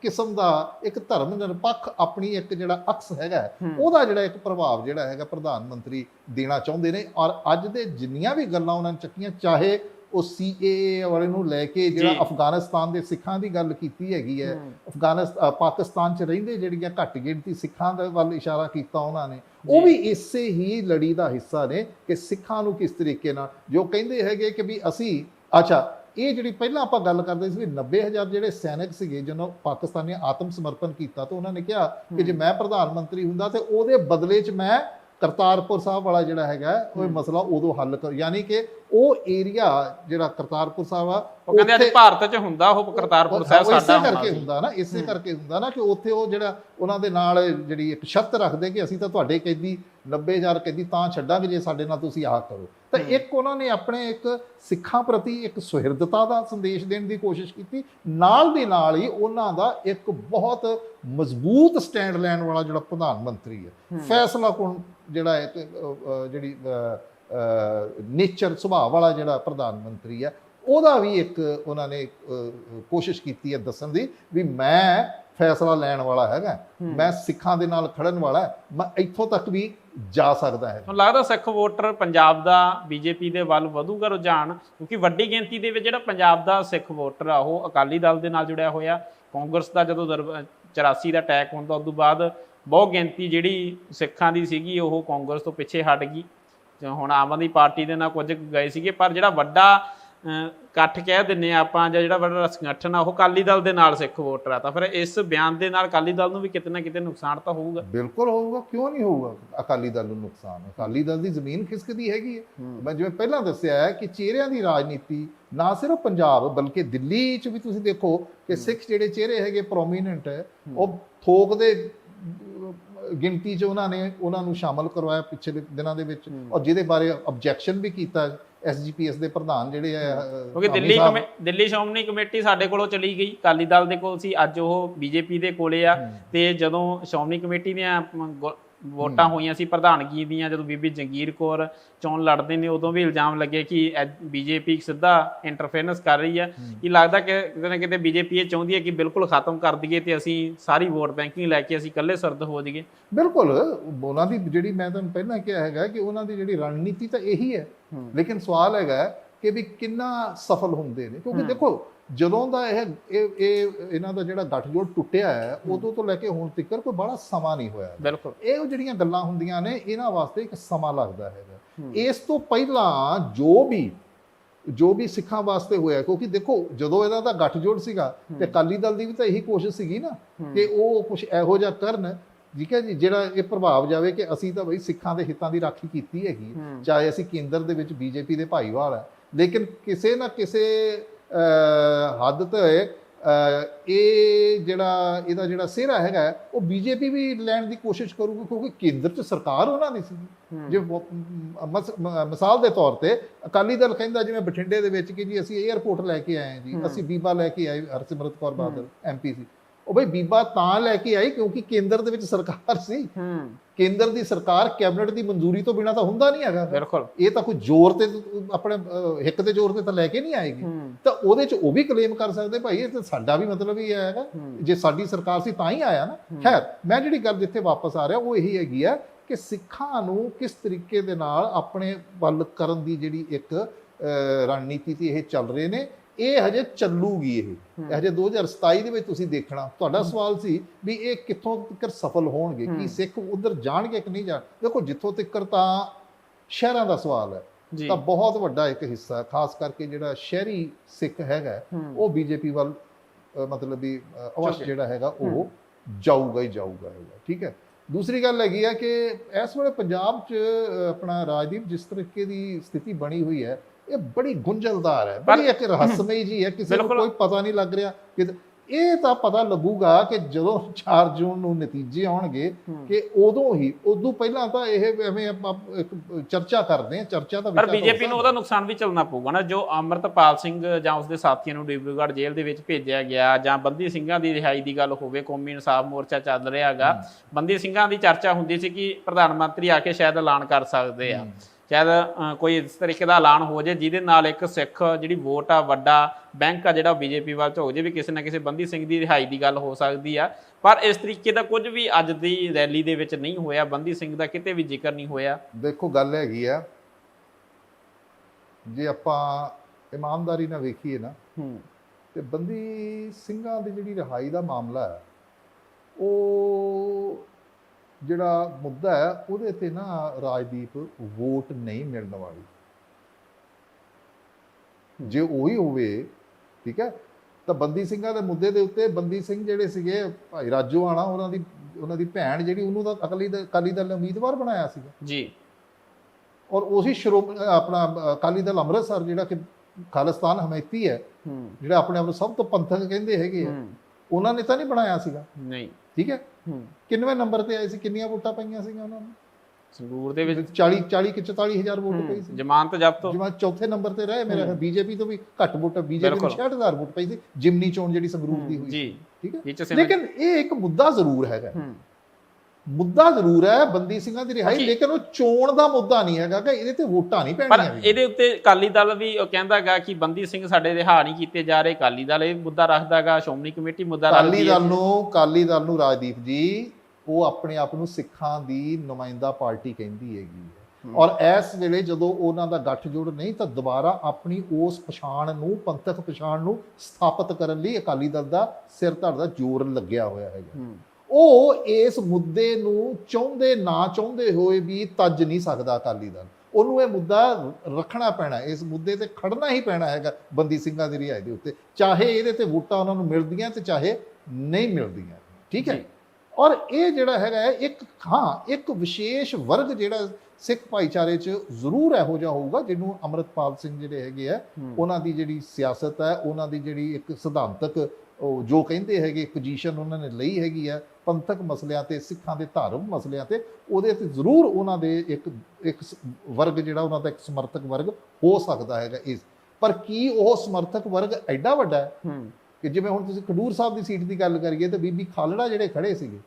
ਕਿਸਮ ਦਾ ਇੱਕ ਧਰਮ ਨਿਰਪੱਖ ਆਪਣੀ ਇੱਕ ਜਿਹੜਾ ਅਕਸ ਹੈਗਾ। ਉਹਦਾ ਜਿਹੜਾ ਇੱਕ ਪ੍ਰਭਾਵ ਜਿਹੜਾ ਹੈਗਾ ਪ੍ਰਧਾਨ ਮੰਤਰੀ ਦੇਣਾ ਚਾਹੁੰਦੇ ਨੇ। ਔਰ ਅੱਜ ਦੇ ਜਿੰਨੀਆਂ ਵੀ ਗੱਲਾਂ ਉਹਨਾਂ ਨੇ ਚੱਕੀਆਂ ਚਾਹੇ ਉਹ ਸੀਏਏ ਵਾਲੇ ਨੂੰ ਲੈ ਕੇ ਜਿਹੜਾ। ਅਫਗਾਨਿਸਤਾਨ ਦੇ ਸਿੱਖਾਂ ਦੀ ਗੱਲ ਕੀਤੀ ਹੈਗੀ ਹੈ। ਅਫਗਾਨਿਸਤਾਨ ਪਾਕਿਸਤਾਨ ਚ ਰਹਿੰਦੇ ਜਿਹੜੀਆਂ ਘੱਟ ਗਿਣਤੀ ਸਿੱਖਾਂ ਦੇ ਵੱਲ ਇਸ਼ਾਰਾ ਕੀਤਾ ਉਹਨਾਂ ਨੇ ਉਹ ਵੀ ਇਸੇ ਹੀ ਲੜੀ ਦਾ ਹਿੱਸਾ ਨੇ ਕਿ ਸਿੱਖਾਂ ਨੂੰ ਕਿਸ ਤਰੀਕੇ ਨਾਲ ਜੋ ਕਹਿੰਦੇ ਹੈਗੇ ਕਿ ਵੀ ਅਸੀਂ ਅੱਛਾ ਇਹ ਜਿਹੜੀ ਪਹਿਲਾਂ ਆਪਾਂ ਗੱਲ ਕਰਦੇ ਸੀ ਵੀ 90000 ਜਿਹੜੇ ਸੈਨਿਕ ਸੀਗੇ ਜਿਹਨਾਂ ਪਾਕਿਸਤਾਨ ਨੇ ਆਤਮ ਸਮਰਪਣ ਕੀਤਾ ਤਾਂ ਉਹਨਾਂ ਨੇ ਕਿਹਾ ਕਿ ਜੇ ਮੈਂ ਪ੍ਰਧਾਨ ਮੰਤਰੀ ਹੁੰਦਾ ਤੇ ਉਹਦੇ ਬਦਲੇ 'ਚ ਮੈਂ ਕਰਤਾਰਪੁਰ ਸਾਹਿਬ ਵਾਲਾ ਜਿਹੜਾ ਹੈਗਾ ਉਹ ਮਸਲਾ ਉਦੋਂ ਹੱਲ ਕਰ ਯਾਨੀ ਕਿ ਉਹ ਏਰੀਆ ਜਿਹੜਾ ਕਰਤਾਰਪੁਰ ਸਾਹਿਬ ਆ ਉਹ ਕਹਿੰਦੇ ਅੱਜ ਭਾਰਤ 'ਚ ਹੁੰਦਾ ਉਹ ਕਰਤਾਰਪੁਰ ਸਾਹਿਬ ਇਸੇ ਸਾਡਾ ਹੋਣਾ ਕਰਕੇ ਸੀ। ਹੁੰਦਾ ਨਾ ਇਸੇ ਕਰਕੇ ਹੁੰਦਾ ਨਾ ਕਿ ਉੱਥੇ ਉਹ ਜਿਹੜਾ ਉਹਨਾਂ ਦੇ ਨਾਲ ਜਿਹੜੀ ਇੱਕ ਸ਼ਰਤ ਰੱਖਦੇ ਕਿ ਅਸੀਂ ਤਾਂ ਤੁਹਾਡੇ ਕੈਦੀ 90000 ਕੈਦੀ ਤਾਂ ਛੱਡਾਂਗੇ ਜੇ ਸਾਡੇ ਨਾਲ ਤੁਸੀਂ ਆਹ ਕਰੋ। ਤਾਂ ਇੱਕ ਉਹਨਾਂ ਨੇ ਆਪਣੇ ਇੱਕ ਸਿੱਖਾਂ ਪ੍ਰਤੀ ਇੱਕ ਸੁਹਿਰਦਤਾ ਦਾ ਸੰਦੇਸ਼ ਦੇਣ ਦੀ ਕੋਸ਼ਿਸ਼ ਕੀਤੀ। ਨਾਲ ਦੀ ਨਾਲ ਹੀ ਉਹਨਾਂ ਦਾ ਇੱਕ ਬਹੁਤ ਮਜ਼ਬੂਤ ਸਟੈਂਡ ਲੈਣ ਵਾਲਾ ਜਿਹੜਾ ਪ੍ਰਧਾਨ ਮੰਤਰੀ ਹੈ। ਫੈਸਲਾ ਕੋਣ ਜਿਹੜਾ ਹੈ ਜਿਹੜੀ ਨੇਚਰ ਸੁਭਾਅ ਵਾਲਾ ਜਿਹੜਾ ਪ੍ਰਧਾਨ ਮੰਤਰੀ ਹੈ ਉਹਦਾ ਵੀ ਇੱਕ ਉਹਨਾਂ ਨੇ ਕੋਸ਼ਿਸ਼ ਕੀਤੀ ਹੈ ਦੱਸਣ ਦੀ ਵੀ ਮੈਂ ਫੈਸਲਾ ਲੈਣ ਵਾਲਾ ਹੈਗਾ ਮੈਂ ਸਿੱਖਾਂ ਦੇ ਨਾਲ ਖੜਨ ਵਾਲਾ ਮੈਂ ਇੱਥੋਂ ਤੱਕ ਵੀ ਜਾ ਸਕਦਾ ਹੈ। ਤੁਹਾਨੂੰ ਲੱਗਦਾ ਸਿੱਖ ਵੋਟਰ ਪੰਜਾਬ ਦਾ ਬੀਜੇਪੀ ਦੇ ਵੱਲ ਵਧੂਗਾ ਰੁਝਾਨ ਕਿਉਂਕਿ ਵੱਡੀ ਗਿਣਤੀ ਦੇ ਵਿੱਚ ਜਿਹੜਾ ਪੰਜਾਬ ਦਾ ਸਿੱਖ ਵੋਟਰ ਆ ਉਹ ਅਕਾਲੀ ਦਲ ਦੇ ਨਾਲ ਜੁੜਿਆ ਹੋਇਆ ਕਾਂਗਰਸ ਦਾ ਜਦੋਂ ਦਰ- 84 ਦਾ ਅਟੈਕ ਹੁੰਦਾ ਉਸ ਤੋਂ ਬਾਅਦ ਬਹੁਤ ਗਿਣਤੀ ਜਿਹੜੀ ਸਿੱਖਾਂ ਦੀ ਸੀਗੀ ਉਹ ਕਾਂਗਰਸ ਤੋਂ ਪਿੱਛੇ ਹਟ ਗਈ। ਹੁਣ ਆਮ ਆਦਮੀ ਪਾਰਟੀ ਦੇ ਨਾਲ ਕੁਝ ਗਏ ਸੀਗੇ ਪਰ ਜਿਹੜਾ ਵੱਡਾ ਇਕੱਠ ਕਹਿ ਦਿੰਨੇ ਆਪਾਂ ਜਾਂ ਜਿਹੜਾ ਵੱਡਾ ਸੰਗਠਨ ਆ ਉਹ ਅਕਾਲੀ ਦਲ ਦੇ ਨਾਲ ਸਿੱਖ ਵੋਟਰ ਆ। ਤਾਂ ਫਿਰ ਇਸ ਬਿਆਨ ਦੇ ਨਾਲ ਅਕਾਲੀ ਦਲ ਨੂੰ ਵੀ ਕਿਤੇ ਨਾ ਕਿਤੇ ਨੁਕਸਾਨ ਤਾਂ ਹੋਊਗਾ। ਬਿਲਕੁਲ ਹੋਊਗਾ ਕਿਉਂ ਨਹੀਂ ਹੋਊਗਾ? ਅਕਾਲੀ ਦਲ ਨੂੰ ਨੁਕਸਾਨ ਅਕਾਲੀ ਦਲ ਦੀ ਜ਼ਮੀਨ ਖਿਸਕਦੀ ਹੈਗੀ ਹੈ। ਮੈਂ ਜਿਵੇਂ ਪਹਿਲਾਂ ਦੱਸਿਆ ਹੈ ਕਿ ਚਿਹਰਿਆਂ ਦੀ ਰਾਜਨੀਤੀ ਨਾ ਸਿਰਫ ਪੰਜਾਬ ਬਲਕਿ ਦਿੱਲੀ 'ਚ ਵੀ ਤੁਸੀਂ ਦੇਖੋ ਕਿ ਸਿੱਖ ਜਿਹੜੇ ਚਿਹਰੇ ਹੈਗੇ ਪ੍ਰੋਮੀਨੈਂਟ ਉਹ ਥੋਕ ਦੇ ਗਿਣਤੀ 'ਚ ਉਹਨਾਂ ਨੇ ਉਹਨਾਂ ਨੂੰ ਸ਼ਾਮਲ ਕਰਵਾਇਆ ਪਿਛਲੇ ਦਿਨਾਂ ਦੇ ਵਿੱਚ ਔਰ ਜਿਹਦੇ ਬਾਰੇ ਆਬਜੈਕਸ਼ਨ ਵੀ ਕੀਤਾ ਐਸਜੀਪੀਐਸ ਦੇ ਪ੍ਰਧਾਨ ਜਿਹੜੇ ਅਹ, ਕਿਉਂਕਿ ਦਿੱਲੀ ਦਿੱਲੀ ਸ਼੍ਰੋਮਣੀ ਕਮੇਟੀ ਸਾਡੇ ਕੋਲੋਂ ਚਲੀ ਗਈ ਅਕਾਲੀ ਦਲ ਦੇ ਕੋਲ ਸੀ ਅੱਜ ਉਹ ਬੀਜੇਪੀ ਦੇ ਕੋਲੇ ਆ ਤੇ ਜਦੋਂ ਸ਼੍ਰੋਮਣੀ ਕਮੇਟੀ ਗੋ- ਵੋਟਾਂ ਹੋਈਆਂ ਸੀ ਪ੍ਰਧਾਨਗੀ ਦੀਆਂ ਜਦੋਂ ਬੀਬੀ ਜੰਗੀਰ ਕੌਰ ਚੋਣ ਲੜਦੇ ਨੇ ਉਦੋਂ ਵੀ ਇਲਜ਼ਾਮ ਲੱਗੇ ਕਿ ਬੀਜੇਪੀ ਸਿੱਧਾ ਇੰਟਰਫੇਰੈਂਸ ਕਰ ਰਹੀ ਹੈ। ਕੀ ਲੱਗਦਾ ਕਿ ਕਿਤੇ ਨਾ ਕਿਤੇ ਬੀਜੇਪੀ ਇਹ ਚਾਹੁੰਦੀ ਹੈ ਕਿ ਬਿਲਕੁਲ ਖਤਮ ਕਰ ਦਈਏ ਤੇ ਅਸੀਂ ਸਾਰੀ ਵੋਟ ਬੈਂਕਿੰਗ ਲੈ ਕੇ ਅਸੀਂ ਇਕੱਲੇ ਸਰਦ ਹੋ ਜਾਈਏ। ਬਿਲਕੁਲ ਉਹਨਾਂ ਦੀ ਜਿਹੜੀ ਮੈਂ ਤੁਹਾਨੂੰ ਪਹਿਲਾਂ ਕਿਹਾ ਹੈਗਾ ਕਿ ਉਹਨਾਂ ਦੀ ਜਿਹੜੀ ਰਣਨੀਤੀ ਤਾਂ ਇਹੀ ਹੈ। ਲੇਕਿਨ ਸਵਾਲ ਹੈਗਾ ਕਿ ਵੀ ਕਿੰਨਾ ਸਫਲ ਹੁੰਦੇ ਨੇ ਕਿਉਂਕਿ ਦੇਖੋ ਜਦੋਂ ਦਾ ਇਹ ਇਹ ਇਹ ਇਹਨਾਂ ਦਾ ਜਿਹੜਾ ਗੱਠਜੋੜ ਟੁੱਟਿਆ ਹੈ ਉਦੋਂ ਤੋਂ ਲੈ ਕੇ ਹੁਣ ਤੱਕ ਕੋਈ ਬੜਾ ਸਮਾਂ ਨਹੀਂ ਹੋਇਆ ਬਿਲਕੁਲ। ਇਹ ਉਹ ਜਿਹੜੀਆਂ ਗੱਲਾਂ ਹੁੰਦੀਆਂ ਨੇ ਇਹਨਾਂ ਵਾਸਤੇ ਇੱਕ ਸਮਾਂ ਲੱਗਦਾ ਹੈਗਾ। ਇਸ ਤੋਂ ਪਹਿਲਾਂ ਜੋ ਵੀ ਜੋ ਵੀ ਸਿੱਖਾਂ ਵਾਸਤੇ ਹੋਇਆ ਕਿਉਂਕਿ ਦੇਖੋ ਜਦੋਂ ਇਹਨਾਂ ਦਾ ਗੱਠਜੋੜ ਸੀਗਾ ਤੇ ਅਕਾਲੀ ਦਲ ਦੀ ਵੀ ਤਾਂ ਇਹੀ ਕੋਸ਼ਿਸ਼ ਸੀਗੀ ਨਾ ਕਿ ਉਹ ਕੁਝ ਇਹੋ ਜਿਹਾ ਕਰਨ ਠੀਕ ਹੈ ਜੀ ਜਿਹੜਾ ਇਹ ਪ੍ਰਭਾਵ ਜਾਵੇ ਕਿ ਅਸੀਂ ਤਾਂ ਬਈ ਸਿੱਖਾਂ ਦੇ ਹਿੱਤਾਂ ਦੀ ਰਾਖੀ ਕੀਤੀ ਹੈਗੀ। ਚਾਹੇ ਅਸੀਂ ਕੇਂਦਰ ਦੇ ਵਿੱਚ ਬੀਜੇਪੀ ਦੇ ਭਾਈਵਾਲ ਹੈ ਲੇਕਿਨ ਕਿਸੇ ਨਾ ਕਿਸੇ ਹੱਦ ਤੇ ਇਹ ਜਿਹੜਾ ਇਹਦਾ ਜਿਹੜਾ ਸਿਹਰਾ ਹੈਗਾ ਉਹ ਬੀਜੇਪੀ ਵੀ ਲੈਣ ਦੀ ਕੋਸ਼ਿਸ਼ ਕਰੂਗੀ ਕਿਉਂਕਿ ਕੇਂਦਰ 'ਚ ਸਰਕਾਰ ਉਹਨਾਂ ਦੀ ਸੀ ਜੇ ਮਿਸਾਲ ਦੇ ਤੌਰ ਤੇ ਅਕਾਲੀ ਦਲ ਕਹਿੰਦਾ ਜਿਵੇਂ ਬਠਿੰਡੇ ਦੇ ਵਿੱਚ ਕਿ ਜੀ ਅਸੀਂ 에ਅਰਪੋਰਟ ਲੈ ਕੇ ਆਏ ਜੀ ਅਸੀਂ ਬੀਬਾ ਲੈ ਕੇ ਆਏ ਹਰਸਿਮਰਤ ਕੌਰ ਬਾਦਲ ਐਮਪੀ ਸੀ। ਉਹ ਬਈ ਬੀਬਾ ਤਾਂ ਲੈ ਕੇ ਆਈ ਕਿਉਂਕਿ ਕੇਂਦਰ ਦੇ ਵਿੱਚ ਸਰਕਾਰ ਸੀ। ਹੂੰ। ਕੇਂਦਰ ਦੀ ਸਰਕਾਰ ਕੈਬਨਿਟ ਦੀ ਮਨਜ਼ੂਰੀ ਤੋਂ ਬਿਨਾ ਤਾਂ ਹੁੰਦਾ ਨਹੀਂ ਹੈਗਾ। ਬਿਲਕੁਲ। ਇਹ ਤਾਂ ਕੋਈ ਜ਼ੋਰ ਤੇ ਆਪਣੇ ਹਿੱਕ ਦੇ ਜ਼ੋਰ ਤੇ ਤਾਂ ਲੈ ਕੇ ਨਹੀਂ ਆਏਗੀ। ਤਾਂ ਉਹਦੇ ਚ ਉਹ ਵੀ ਕਲੇਮ ਕਰ ਸਕਦੇ ਭਾਈ ਇਹ ਤਾਂ ਸਾਡਾ ਵੀ ਮਤਲਬ ਹੀ ਹੈਗਾ। ਜੇ ਸਾਡੀ ਸਰਕਾਰ ਸੀ ਤਾਂ ਹੀ ਆਇਆ ਨਾ। ਖੈਰ ਮੈਂ ਜਿਹੜੀ ਗੱਲ ਜਿੱਥੇ ਵਾਪਸ ਆ ਰਿਹਾ ਉਹ ਇਹੀ ਹੈਗੀ ਆ ਕਿ ਸਿੱਖਾਂ ਨੂੰ ਕਿਸ ਤਰੀਕੇ ਦੇ ਨਾਲ ਆਪਣੇ ਵੱਲ ਕਰਨ ਦੀ ਜਿਹੜੀ ਇੱਕ ਰਣਨੀਤੀ ਤੇ ਇਹ ਚੱਲ ਰਹੇ ਨੇ। ਇਹ ਹਜੇ ਚੱਲੂਗੀ ਇਹ। ਹਜੇ 2027 ਦੇ ਵਿੱਚ ਤੁਸੀਂ ਦੇਖਣਾ। ਤੁਹਾਡਾ ਸਵਾਲ ਸੀ ਵੀ ਇਹ ਕਿੱਥੋਂ ਤੱਕ ਸਫਲ ਹੋਣਗੇ ਕੀ ਸਿੱਖ ਉਧਰ ਜਾਣਗੇ ਕਿ ਨਹੀਂ ਜਾਣ ਦੇਖੋ ਜਿੱਥੋਂ ਤੱਕ ਤਾਂ ਸ਼ਹਿਰਾਂ ਦਾ ਸਵਾਲ ਹੈ। ਤਾਂ ਬਹੁਤ ਵੱਡਾ ਇੱਕ ਹਿੱਸਾ ਹੈ, ਖਾਸ ਕਰਕੇ ਜਿਹੜਾ ਸ਼ਹਿਰੀ ਸਿੱਖ ਹੈਗਾ ਹੈ, ਹੂੰ। ਉਹ ਬੀਜੇਪੀ ਵੱਲ ਮਤਲਬ ਵੀ ਅਵਸ਼। ਜਿਹੜਾ ਹੈਗਾ ਉਹ ਜਾਊਗਾ ਹੀ ਜਾਊਗਾ ਹੈਗਾ ਠੀਕ ਹੈ? ਦੂਸਰੀ ਗੱਲ ਹੈਗੀ ਆ ਕਿ ਇਸ ਵੇਲੇ ਪੰਜਾਬ 'ਚ ਆਪਣਾ ਰਾਜਦੀਪ ਜਿਸ ਤਰੀਕੇ ਦੀ ਸਥਿਤੀ ਬਣੀ ਹੋਈ ਹੈ ਇਹ ਬੜੀ ਗੁੰਝਲਦਾਰ ਹੈ ਬੜੀ ਇੱਕ ਰਹੱਸਮਈ ਜੀ ਹੈ ਕਿਸੇ ਨੂੰ। ਕੋਈ ਪਤਾ ਨਹੀਂ ਲੱਗ ਰਿਹਾ ਕਿ ਇਹ ਤਾਂ ਪਤਾ ਲੱਗੂਗਾ ਕਿ ਜਦੋਂ 4 ਜੂਨ ਨੂੰ ਨਤੀਜੇ ਆਉਣਗੇ ਕਿ ਉਦੋਂ ਹੀ ਉਦੋਂ ਪਹਿਲਾਂ ਤਾਂ ਇਹ ਐਵੇਂ ਆਪਾਂ ਇੱਕ ਚਰਚਾ ਕਰਦੇ ਹਾਂ ਚਰਚਾ ਦਾ ਪਰ ਤਾਂ ਬੀਜੇਪੀ ਨੂੰ ਉਹਦਾ ਨੁਕਸਾਨ ਵੀ ਚੱਲਣਾ ਪਊਗਾ ਨਾ ਜੋ ਅਮਰਤਪਾਲ ਸਿੰਘ ਜਾਂ ਉਸਦੇ ਸਾਥੀਆਂ ਨੂੰ ਡਿਬਰੂਗੜ੍ਹ ਜੇਲ੍ਹ ਦੇ ਵਿੱਚ ਭੇਜਿਆ ਗਿਆ ਜਾਂ ਬੰਦੀ ਸਿੰਘਾਂ ਦੀ ਰਿਹਾਈ ਦੀ ਗੱਲ ਹੋਵੇ ਕੌਮੀ ਇਨਸਾਫ ਮੋਰਚਾ ਚੱਲ ਰਿਹਾ ਹੈਗਾ ਬੰਦੀ ਸਿੰਘਾਂ ਦੀ ਚਰਚਾ ਹੁੰਦੀ ਸੀ ਕਿ ਪ੍ਰਧਾਨ ਮੰਤਰੀ ਆ ਕੇ ਸ਼ਾਇਦ ਐਲਾਨ ਕਰ ਸਕਦੇ ਆ। ਸ਼ਾਇਦ ਕੋਈ ਇਸ ਤਰੀਕੇ ਦਾ ਐਲਾਨ ਹੋ ਜੇ ਜਿਹਦੇ ਨਾਲ ਇੱਕ ਸਿੱਖ ਜਿਹੜੀ ਵੋਟ ਆ ਵੱਡਾ ਬੈਂਕ ਆ ਜਿਹੜਾ ਬੀਜੇਪੀ ਵੱਲ ਝੁਕ ਜੇ ਵੀ ਕਿਸੇ ਨਾ ਕਿਸੇ ਬੰਦੀ ਸਿੰਘ ਦੀ ਰਿਹਾਈ ਦੀ ਗੱਲ ਹੋ ਸਕਦੀ ਆ। ਪਰ ਇਸ ਤਰੀਕੇ ਦਾ ਕੁਝ ਵੀ ਅੱਜ ਦੀ ਰੈਲੀ ਦੇ ਵਿੱਚ ਨਹੀਂ ਹੋਇਆ ਬੰਦੀ ਸਿੰਘ ਦਾ ਕਿਤੇ ਵੀ ਜ਼ਿਕਰ ਨਹੀਂ ਹੋਇਆ। ਦੇਖੋ ਗੱਲ ਹੈਗੀ ਆ ਜੇ ਆਪਾਂ ਇਮਾਨਦਾਰੀ ਨਾਲ ਵੇਖੀਏ ਨਾ ਹੂੰ। ਤੇ ਬੰਦੀ ਸਿੰਘਾਂ ਦੀ ਜਿਹੜੀ ਰਿਹਾਈ ਦਾ ਮਾਮਲਾ ਹੈ ਉਹ ਜਿਹੜਾ ਮੁੱਦਾ ਹੈ ਉਹਦੇ ਤੇ ਨਾ ਰਾਜਦੀਪ ਵੋਟ ਨਹੀਂ ਮਿਲਣ ਵਾਲੀ। ਜੇ ਉਹੀ ਹੋਵੇ ਠੀਕ ਹੈ ਤਾਂ ਬੰਦੀ ਸਿੰਘਾਂ ਦੇ ਮੁੱਦੇ ਦੇ ਉੱਤੇ ਬੰਦੀ ਸਿੰਘ ਜਿਹੜੇ ਸੀਗੇ ਭਾਈ ਰਾਜੋ ਆਣਾ ਉਹਨਾਂ ਦੀ ਉਹਨਾਂ ਦੀ ਭੈਣ ਜਿਹੜੀ ਉਹਨੂੰ ਤਾਂ ਅਕਾਲੀ ਦਲ ਅਕਾਲੀ ਦਲ ਨੇ ਉਮੀਦਵਾਰ ਬਣਾਇਆ ਸੀਗਾ। ਜੀ। ਔਰ ਉਹੀ ਸ਼੍ਰੋਮ ਆਪਣਾ ਅਕਾਲੀ ਦਲ ਅੰਮ੍ਰਿਤਸਰ ਜਿਹੜਾ ਕਿ ਖਾਲਿਸਤਾਨ ਹਮਾਇਤੀ ਹੈ ਜਿਹੜਾ ਆਪਣੇ ਆਪ ਨੂੰ ਸਭ ਤੋਂ ਪੰਥਕ ਕਹਿੰਦੇ ਹੈਗੇ ਆ ਉਹਨਾਂ ਨੇ ਤਾਂ ਨਹੀਂ ਬਣਾਇਆ ਸੀਗਾ। ਨਹੀਂ। ਠੀਕ ਹੈ? ਕਿੰਨਵੇਂ ਨੰਬਰ ਤੇ ਆਏ ਸੀ? ਕਿੰਨੀਆਂ ਵੋਟਾਂ ਪਈਆਂ ਸੀਗੀਆਂ ਉਹਨਾਂ ਨੂੰ? ਸੰਗਰੂਰ ਦੇ ਵਿੱਚ 40 40 ਕਿ 44 ਹਜ਼ਾਰ ਵੋਟ ਪਈ ਸੀ। ਜ਼ਮਾਨਤ ਜ਼ਬਤ ਜਿਵੇਂ ਚੌਥੇ ਨੰਬਰ ਤੇ ਰਹੇ। ਮੇਰਾ ਬੀਜੇਪੀ ਤੋਂ ਵੀ ਘੱਟ ਵੋਟ ਬੀਜੇਪੀ ਨੂੰ ਬਿਲਕੁਲ। 60000 ਵੋਟ ਪਈ ਸੀ। ਜਿਮਨੀ ਚੋਣ ਜਿਹੜੀ ਸੰਗਰੂਰ ਦੀ ਹੋਈ ਜੀ। ਠੀਕ ਹੈ? ਲੇਕਿਨ ਇਹ ਇੱਕ ਮੁੱਦਾ ਜ਼ਰੂਰ ਹੈਗਾ। ਮੁੱਦਾ ਜ਼ਰੂਰ ਹੈ ਬੰਦੀ ਸਿੰਘਾਂ ਦੀ ਰਿਹਾਈ ਲੇਕਿਨ ਉਹ ਚੋਣ ਦਾ ਮੁੱਦਾ ਨਹੀਂ ਹੈਗਾ ਕਿ ਇਹਦੇ ਤੇ ਵੋਟਾਂ ਨਹੀਂ ਪਰ ਪੈਣੀਆਂ ਹੈਗੀਆਂ। ਇਹਦੇ ਉੱਤੇ ਅਕਾਲੀ ਦਲ ਵੀ ਉਹ ਕਹਿੰਦਾਗਾ ਕਿ ਬੰਦੀ ਸਿੰਘ ਸਾਡੇ ਰਿਹਾ ਨਹੀਂ ਕੀਤੇ ਜਾ ਰਹੇ। ਅਕਾਲੀ ਦਲ ਇਹ ਮੁੱਦਾ ਰੱਖਦਾਗਾ ਸ਼੍ਰੋਮਣੀ ਕਮੇਟੀ ਮੁੱਦਾ ਅਕਾਲੀ ਰੱਖਦੀ ਹੈ। ਦਲ ਨੂੰ ਅਕਾਲੀ ਦਲ ਨੂੰ ਰਾਜਦੀਪ ਜੀ ਉਹ ਆਪਣੇ ਆਪ ਨੂੰ ਸਿੱਖਾਂ ਦੀ ਨੁਮਾਇੰਦਾ ਪਾਰਟੀ ਕਹਿੰਦੀ ਹੈਗੀ। ਔਰ ਇਸ ਵੇਲੇ ਜਦੋਂ ਉਹਨਾਂ ਦਾ ਗੱਠਜੋੜ ਨਹੀਂ ਤਾਂ ਦੁਬਾਰਾ ਆਪਣੀ ਉਸ ਪਛਾਣ ਨੂੰ ਪੰਥਕ ਪਛਾਣ ਨੂੰ ਸਥਾਪਿਤ ਕਰਨ ਲਈ ਅਕਾਲੀ ਦਲ ਦਾ ਸਿਰ ਧੜ ਦਾ ਜ਼ੋਰ ਲੱਗਿਆ ਹੋਇਆ ਹੈਗਾ। ਹੂੰ। ਉਹ ਇਸ ਮੁੱਦੇ ਨੂੰ ਚਾਹੁੰਦੇ ਨਾ ਚਾਹੁੰਦੇ ਹੋਏ ਵੀ ਤੱਜ ਨਹੀਂ ਸਕਦਾ ਅਕਾਲੀ ਦਲ ਉਹਨੂੰ ਇਹ ਮੁੱਦਾ ਰੱਖਣਾ ਪੈਣਾ ਇਸ ਮੁੱਦੇ ਤੇ ਖੜਨਾ ਹੀ ਪੈਣਾ ਹੈਗਾ ਬੰਦੀ ਸਿੰਘਾਂ ਦੀ ਰਿਹਾਈ ਦੇ ਉੱਤੇ ਚਾਹੇ ਇਹਦੇ ਤੇ ਵੋਟਾਂ ਉਹਨਾਂ ਨੂੰ ਮਿਲਦੀਆਂ ਤੇ ਚਾਹੇ ਨਹੀਂ ਮਿਲਦੀਆਂ ਠੀਕ ਹੈ। ਔਰ ਇਹ ਜਿਹੜਾ ਹੈਗਾ ਇੱਕ ਹਾਂ ਇੱਕ ਵਿਸ਼ੇਸ਼ ਵਰਗ ਜਿਹੜਾ ਸਿੱਖ ਭਾਈਚਾਰੇ 'ਚ ਜ਼ਰੂਰ ਇਹੋ ਜਿਹਾ ਹੋਊਗਾ ਜਿਹਨੂੰ ਅਮਰਤਪਾਲ ਸਿੰਘ ਜਿਹੜੇ ਹੈਗੇ ਆ। ਉਹਨਾਂ ਦੀ ਜਿਹੜੀ ਸਿਆਸਤ ਹੈ ਉਹਨਾਂ ਦੀ ਜਿਹੜੀ ਇੱਕ ਸਿਧਾਂਤਕ ਉਹ ਜੋ ਕਹਿੰਦੇ ਹੈਗੇ ਪੋਜੀਸ਼ਨ ਉਹਨਾਂ ਨੇ ਲਈ ਹੈਗੀ ਆ ਪੰਥਕ ਮਸਲਿਆਂ ਤੇ ਸਿੱਖਾਂ ਦੇ ਧਾਰਮਿਕ ਮਸਲਿਆਂ ਤੇ ਉਹਦੇ ਤੇ ਜ਼ਰੂਰ ਉਹਨਾਂ ਦੇ ਇੱਕ ਇੱਕ ਵਰਗ ਜਿਹੜਾ ਉਹਨਾਂ ਦਾ ਇੱਕ ਸਮਰਥਕ ਵਰਗ ਹੋ ਸਕਦਾ ਹੈਗਾ ਇਸ। ਪਰ ਕੀ ਉਹ ਸਮਰਥਕ ਵਰਗ ਐਡਾ ਵੱਡਾ ਹੈ? ਕਿ ਜਿਵੇਂ ਹੁਣ ਤੁਸੀਂ ਖਡੂਰ ਸਾਹਿਬ ਦੀ ਸੀਟ ਦੀ ਗੱਲ ਕਰੀਏ ਤੇ ਬੀਬੀ ਖਾਲੜਾ ਜਿਹੜੇ ਖੜੇ ਸੀਗੇ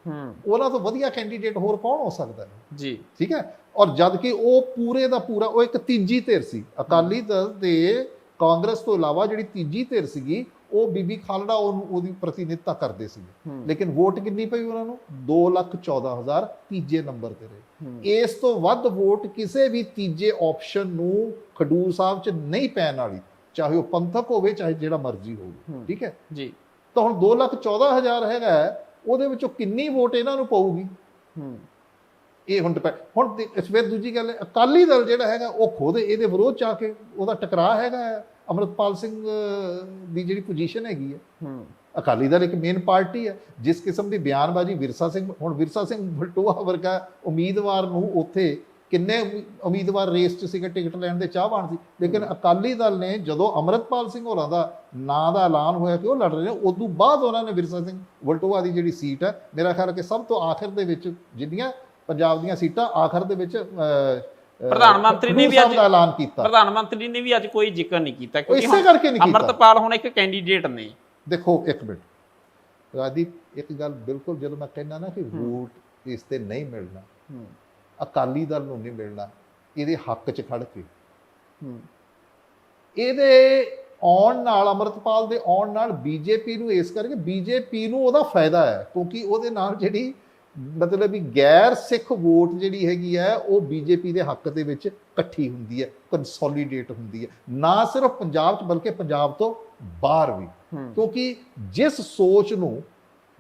ਉਹਨਾਂ ਤੋਂ ਵਧੀਆ ਕੈਂਡੀਡੇਟ ਹੋਰ ਕੌਣ ਹੋ ਸਕਦਾ ਹੈ? ਜੀ। ਠੀਕ ਹੈ? ਔਰ ਜਦ ਕਿ ਉਹ ਪੂਰੇ ਦਾ ਪੂਰਾ ਉਹ ਇੱਕ ਤੀਜੀ ਧਿਰ ਸੀ। ਅਕਾਲੀ ਦਲ ਦੇ ਕਾਂਗਰਸ ਤੋਂ ਇਲਾਵਾ ਜਿਹੜੀ ਤੀਜੀ ਧਿਰ ਸੀਗੀ ਉਹ ਬੀਬੀ ਖਾਲੜਾ ਉਹਨੂੰ ਉਹਦੀ ਪ੍ਰਤੀਨਿਧਤਾ ਕਰਦੇ ਸੀ। ਲੇਕਿਨ ਵੋਟ ਕਿੰਨੀ ਪਈ ਉਹਨਾਂ ਨੂੰ? 214000 ਤੀਜੇ ਨੰਬਰ ਤੇ ਰਹੇ। ਇਸ ਤੋਂ ਵੱਧ ਵੋਟ ਕਿਸੇ ਵੀ ਤੀਜੇ ਆਪਸ਼ਨ ਨੂੰ ਖਡੂਰ ਸਾਹਿਬ 'ਚ ਨਹੀਂ ਪੈਣ ਵਾਲੀ ਚਾਹੇ ਉਹ ਪੰਥਕ ਹੋਵੇ ਚਾਹੇ ਜਿਹੜਾ ਮਰਜ਼ੀ ਹੋਵੇ। ਠੀਕ ਹੈ? ਜੀ। ਤਾਂ ਹੁਣ 214000 ਹੈਗਾ ਉਹਦੇ ਵਿੱਚੋਂ ਕਿੰਨੀ ਵੋਟ ਇਹਨਾਂ ਨੂੰ ਪਊਗੀ? ਇਹ ਹੁਣ ਹੁਣ ਇਸ ਵੇਰ ਦੂਜੀ ਗੱਲ ਹੈ ਅਕਾਲੀ ਦਲ ਜਿਹੜਾ ਹੈਗਾ ਉਹ ਖੁਦ ਇਹਦੇ ਵਿਰੋਧ ਚ ਆ ਕੇ ਉਹਦਾ ਟਕਰਾਅ ਹੈਗਾ। ਅੰਮ੍ਰਿਤਪਾਲ ਸਿੰਘ ਦੀ ਜਿਹੜੀ ਪੋਜੀਸ਼ਨ ਹੈਗੀ ਹੈ ਹੂੰ। ਅਕਾਲੀ ਦਲ ਇੱਕ ਮੇਨ ਪਾਰਟੀ ਹੈ। ਜਿਸ ਕਿਸਮ ਦੀ ਬਿਆਨਬਾਜ਼ੀ ਵਿਰਸਾ ਸਿੰਘ ਹੁਣ ਵਿਰਸਾ ਸਿੰਘ ਬਲਟੋਆ ਵਰਗਾ ਉਮੀਦਵਾਰ ਨੂੰ ਉੱਥੇ ਕਿੰਨੇ ਉਮੀ- ਉਮੀਦਵਾਰ ਰੇਸ 'ਚ ਸੀਗੇ ਟਿਕਟ ਲੈਣ ਦੇ ਚਾਹਵਾਨ ਸੀ। ਲੇਕਿਨ ਅਕਾਲੀ ਦਲ ਨੇ ਜਦੋਂ ਅਮਰਤਪਾਲ ਸਿੰਘ ਹੋਰਾਂ ਦਾ ਨਾਂ ਦਾ ਐਲਾਨ ਹੋਇਆ ਕਿ ਉਹ ਲੜ ਰਹੇ ਨੇ ਉਦੋਂ ਬਾਅਦ ਉਹਨਾਂ ਨੇ ਵਿਰਸਾ ਸਿੰਘ ਬਲਟੋਆ ਦੀ ਜਿਹੜੀ ਸੀਟ ਹੈ ਮੇਰਾ ਖਿਆਲ ਹੈ ਕਿ ਸਭ ਤੋਂ ਆਖਿਰ ਦੇ ਵਿੱਚ ਜਿੰਨੀਆਂ ਪੰਜਾਬ ਦੀਆਂ ਸੀਟਾਂ ਆਖਰ ਦੇ ਵਿੱਚ ਪ੍ਰਧਾਨ ਮੰਤਰੀ ਨੇ ਵੀ ਅੱਜ- ਐਲਾਨ ਕੀਤਾ। ਪ੍ਰਧਾਨ ਮੰਤਰੀ ਨੇ ਵੀ ਅੱਜ ਕੋਈ ਜ਼ਿਕਰ ਨਹੀਂ ਕੀਤਾ ਕਿਉਂਕਿ ਇਸੇ ਕਰਕੇ ਨਹੀਂ ਕੀਤਾ। ਅਮਰਤਪਾਲ ਹੁਣ ਇੱਕ ਕੈਂਡੀਡੇਟ ਨੇ। ਦੇਖੋ ਇੱਕ ਮਿੰਟ। ਰਾਜਦੀਪ ਇੱਕ ਗੱਲ ਬਿਲਕੁਲ ਜਦੋਂ ਮੈਂ ਕਹਿੰਦਾ ਨਾ ਕਿ ਵੋਟ ਇਸ ਤੇ ਨਹੀਂ ਮਿਲਣਾ ਅਕਾਲੀ ਦਲ ਨੂੰ ਨਹੀਂ ਮਿਲਣਾ ਇਹਦੇ ਹੱਕ 'ਚ ਖੜ ਕੇ। ਇਹਦੇ ਆਉਣ ਨਾਲ ਅਮਰਤਪਾਲ ਦੇ ਆਉਣ ਨਾਲ ਬੀਜੇਪੀ ਨੂੰ ਇਸ ਕਰਕੇ ਬੀਜੇਪੀ ਨੂੰ ਉਹਦਾ ਫਾਇਦਾ ਹੈ ਕਿਉਂਕਿ ਉਹਦੇ ਨਾਲ ਜਿਹੜੀ ਮਤਲਬ ਵੀ ਗੈਰ ਸਿੱਖ ਵੋਟ ਜਿਹੜੀ ਹੈਗੀ ਹੈ ਉਹ ਬੀਜੇਪੀ ਦੇ ਹੱਕ ਦੇ ਵਿੱਚ ਇਕੱਠੀ ਹੁੰਦੀ ਹੈ ਕੰਸੋਲੀਡੇਟ ਹੁੰਦੀ ਹੈ। ਨਾ ਸਿਰਫ ਪੰਜਾਬ 'ਚ ਬਲਕਿ ਪੰਜਾਬ ਤੋਂ ਬਾਹਰ ਵੀ। ਕਿਉਂਕਿ ਜਿਸ ਸੋਚ ਨੂੰ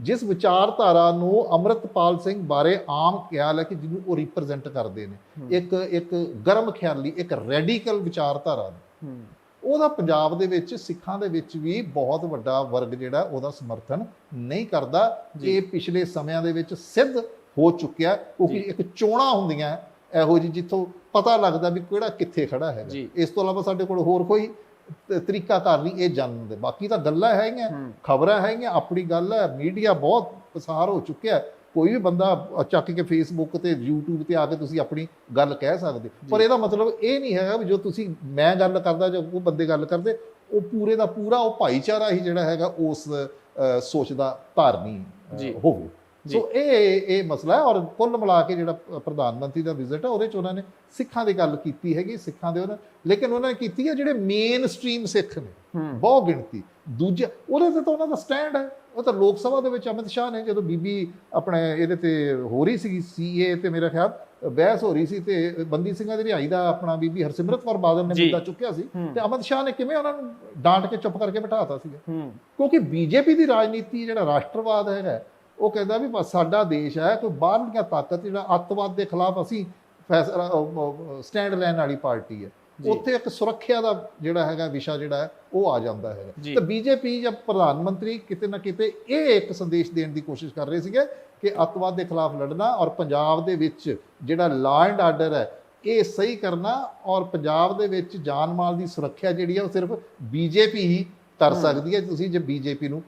ਜਿਸ ਵਿਚਾਰਧਾਰਾ ਨੂੰ ਅੰਮ੍ਰਿਤਪਾਲ ਸਿੰਘ ਬਾਰੇ ਆਮ ਖਿਆਲ ਹੈ ਕਿ ਜਿਹਨੂੰ ਉਹ ਰਿਪਰੈਜ਼ੈਂਟ ਕਰਦੇ ਨੇ। ਇੱਕ ਇੱਕ ਗਰਮ ਖਿਆਲੀ ਇੱਕ ਰੈਡੀਕਲ ਵਿਚਾਰਧਾਰਾ ਨੂੰ। ਉਹਦਾ ਪੰਜਾਬ ਦੇ ਵਿੱਚ ਸਿੱਖਾਂ ਦੇ ਵਿੱਚ ਵੀ ਬਹੁਤ ਵੱਡਾ ਵਰਗ ਜਿਹੜਾ ਉਹਦਾ ਸਮਰਥਨ ਨਹੀਂ ਕਰਦਾ ਜੀ। ਇਹ ਪਿਛਲੇ ਸਮਿਆਂ ਦੇ ਵਿੱਚ ਸਿੱਧ ਹੋ ਚੁੱਕਿਆ ਕਿਉਂਕਿ ਜੀ। ਇੱਕ ਚੋਣਾ ਹੁੰਦੀਆਂ ਇਹੋ ਜਿਹੀ ਜਿੱਥੋਂ ਪਤਾ ਲੱਗਦਾ ਵੀ ਕਿਹੜਾ ਕਿੱਥੇ ਖੜਾ ਜੀ। ਇਸ ਤੋਂ ਇਲਾਵਾ ਸਾਡੇ ਕੋਲ ਹੋਰ ਕੋਈ ਤਰੀਕਾ ਕਰ ਨਹੀਂ ਇਹ ਜਾਣਨ ਦੇ ਬਾਕੀ ਤਾਂ ਗੱਲਾਂ ਹੈਗੀਆਂ ਹੂੰ ਖਬਰਾਂ ਹੈਗੀਆਂ ਆਪਣੀ ਗੱਲ ਹੈ ਮੀਡੀਆ ਬਹੁਤ ਪਸਾਰ ਹੋ ਚੁੱਕਿਆ ਹੈ। ਕੋਈ ਵੀ ਬੰਦਾ ਚੱਕ ਕੇ ਫੇਸਬੁੱਕ ਤੇ YouTube ਤੇ ਆ ਕੇ ਤੁਸੀਂ ਆਪਣੀ ਗੱਲ ਕਹਿ ਸਕਦੇ। ਪਰ। ਇਹਦਾ ਮਤਲਬ ਇਹ ਨਹੀਂ ਹੈਗਾ ਵੀ ਜੋ ਤੁਸੀਂ ਮੈਂ ਗੱਲ ਕਰਦਾ ਜਾਂ ਉਹ ਬੰਦੇ ਗੱਲ ਕਰਦੇ ਉਹ ਪੂਰੇ ਦਾ ਪੂਰਾ ਉਹ ਭਾਈਚਾਰਾ ਹੀ ਜਿਹੜਾ ਹੈਗਾ ਉਸ ਸੋਚ ਦਾ ਧਾਰਨੀ। ਹੋਵੇ। ਸੋ ਇਹ ਇਹ ਮਸਲਾ ਹੈ ਔਰ ਕੁੱਲ ਮਿਲਾ ਕੇ ਜਿਹੜਾ ਪ੍ਰਧਾਨ ਮੰਤਰੀ ਦਾ ਵਿਜ਼ਿਟ ਹੈ ਉਹਦੇ ਚ ਉਹਨਾਂ ਨੇ ਸਿੱਖਾਂ ਦੀ ਗੱਲ ਕੀਤੀ ਹੈਗੀ ਸਿੱਖਾਂ ਦੇ ਉਹਨਾਂ ਲੇਕਿਨ ਉਹਨਾਂ ਨੇ ਕੀਤੀ ਹੈ ਜਿਹੜੇ ਮੇਨ ਸਟ੍ਰੀਮ ਸਿੱਖ ਨੇ ਬਹੁਤ ਗਿਣਤੀ ਦੂਜਾ ਉਹਦੇ ਤੇ ਤਾਂ ਉਹਨਾਂ ਦਾ ਸਟੈਂਡ ਹੈ ਉਹ ਤਾਂ ਲੋਕ ਸਭਾ ਦੇ ਵਿੱਚ ਅਮਿਤ ਸ਼ਾਹ ਨੇ ਜਦੋਂ ਬੀਬੀ ਆਪਣੇ ਇਹਦੇ ਤੇ ਹੋ ਰਹੀ ਸੀ ਸੀਏ ਤੇ ਮੇਰਾ ਖਿਆਲ ਬਹਿਸ ਹੋ ਰਹੀ ਸੀ ਤੇ ਬੰਦੀ ਸਿੰਘਾਂ ਦੀ ਰਿਹਾਈ ਦਾ ਆਪਣਾ ਬੀਬੀ ਹਰਸਿਮਰਤ ਕੌਰ ਬਾਦਲ ਨੇ। ਮੁੱਦਾ ਚੁੱਕਿਆ ਸੀ। ਤੇ ਅਮਿਤ ਸ਼ਾਹ ਨੇ ਕਿਵੇਂ ਉਹਨਾਂ ਨੂੰ ਡਾਂਟ ਕੇ ਚੁੱਪ ਕਰਕੇ ਬਿਠਾਤਾ ਸੀ ਕਿਉਂਕਿ ਬੀਜੇਪੀ ਦੀ ਰਾਜਨੀਤੀ ਜਿਹੜਾ ਰਾਸ਼ਟਰਵਾਦ ਹੈਗਾ ਉਹ ਕਹਿੰਦਾ ਵੀ ਸਾਡਾ ਦੇਸ਼ ਹੈ ਕੋਈ ਬਾਹਰਲੀਆਂ ਤਾਕਤ ਜਿਹੜਾ ਅੱਤਵਾਦ ਦੇ ਖਿਲਾਫ ਅਸੀਂ ਫੈਸਲਾ ਸਟੈਂਡ ਲੈਣ ਵਾਲੀ ਪਾਰਟੀ ਹੈ। ਉੱਥੇ ਇੱਕ ਸੁਰੱਖਿਆ ਦਾ ਜਿਹੜਾ ਹੈਗਾ ਵਿਸ਼ਾ ਜਿਹੜਾ ਉਹ ਆ ਜਾਂਦਾ ਹੈਗਾ। ਤੇ ਬੀਜੇਪੀ ਜਾਂ ਪ੍ਰਧਾਨ ਮੰਤਰੀ ਕਿਤੇ ਨਾ ਕਿਤੇ ਇਹ ਇੱਕ ਸੰਦੇਸ਼ ਦੇਣ ਦੀ ਕੋਸ਼ਿਸ਼ ਕਰ ਰਹੇ ਸੀਗੇ ਕਿ ਅੱਤਵਾਦ ਦੇ ਖਿਲਾਫ ਲੜਨਾ ਔਰ ਪੰਜਾਬ ਦੇ ਵਿੱਚ ਜਿਹੜਾ ਲਾ ਐਂਡ ਆਰਡਰ ਹੈ ਇਹ ਸਹੀ ਕਰਨਾ ਔਰ ਪੰਜਾਬ ਦੇ ਵਿੱਚ ਜਾਨ ਮਾਲ ਦੀ ਸੁਰੱਖਿਆ ਜਿਹੜੀ ਹੈ ਉਹ ਸਿਰਫ ਬੀਜੇਪੀ ਹੀ ਕਰ ਸਕਦੀ ਹੈ। ਤੁਸੀਂ ਜੇ ਬੀਜੇਪੀ ਨੂੰ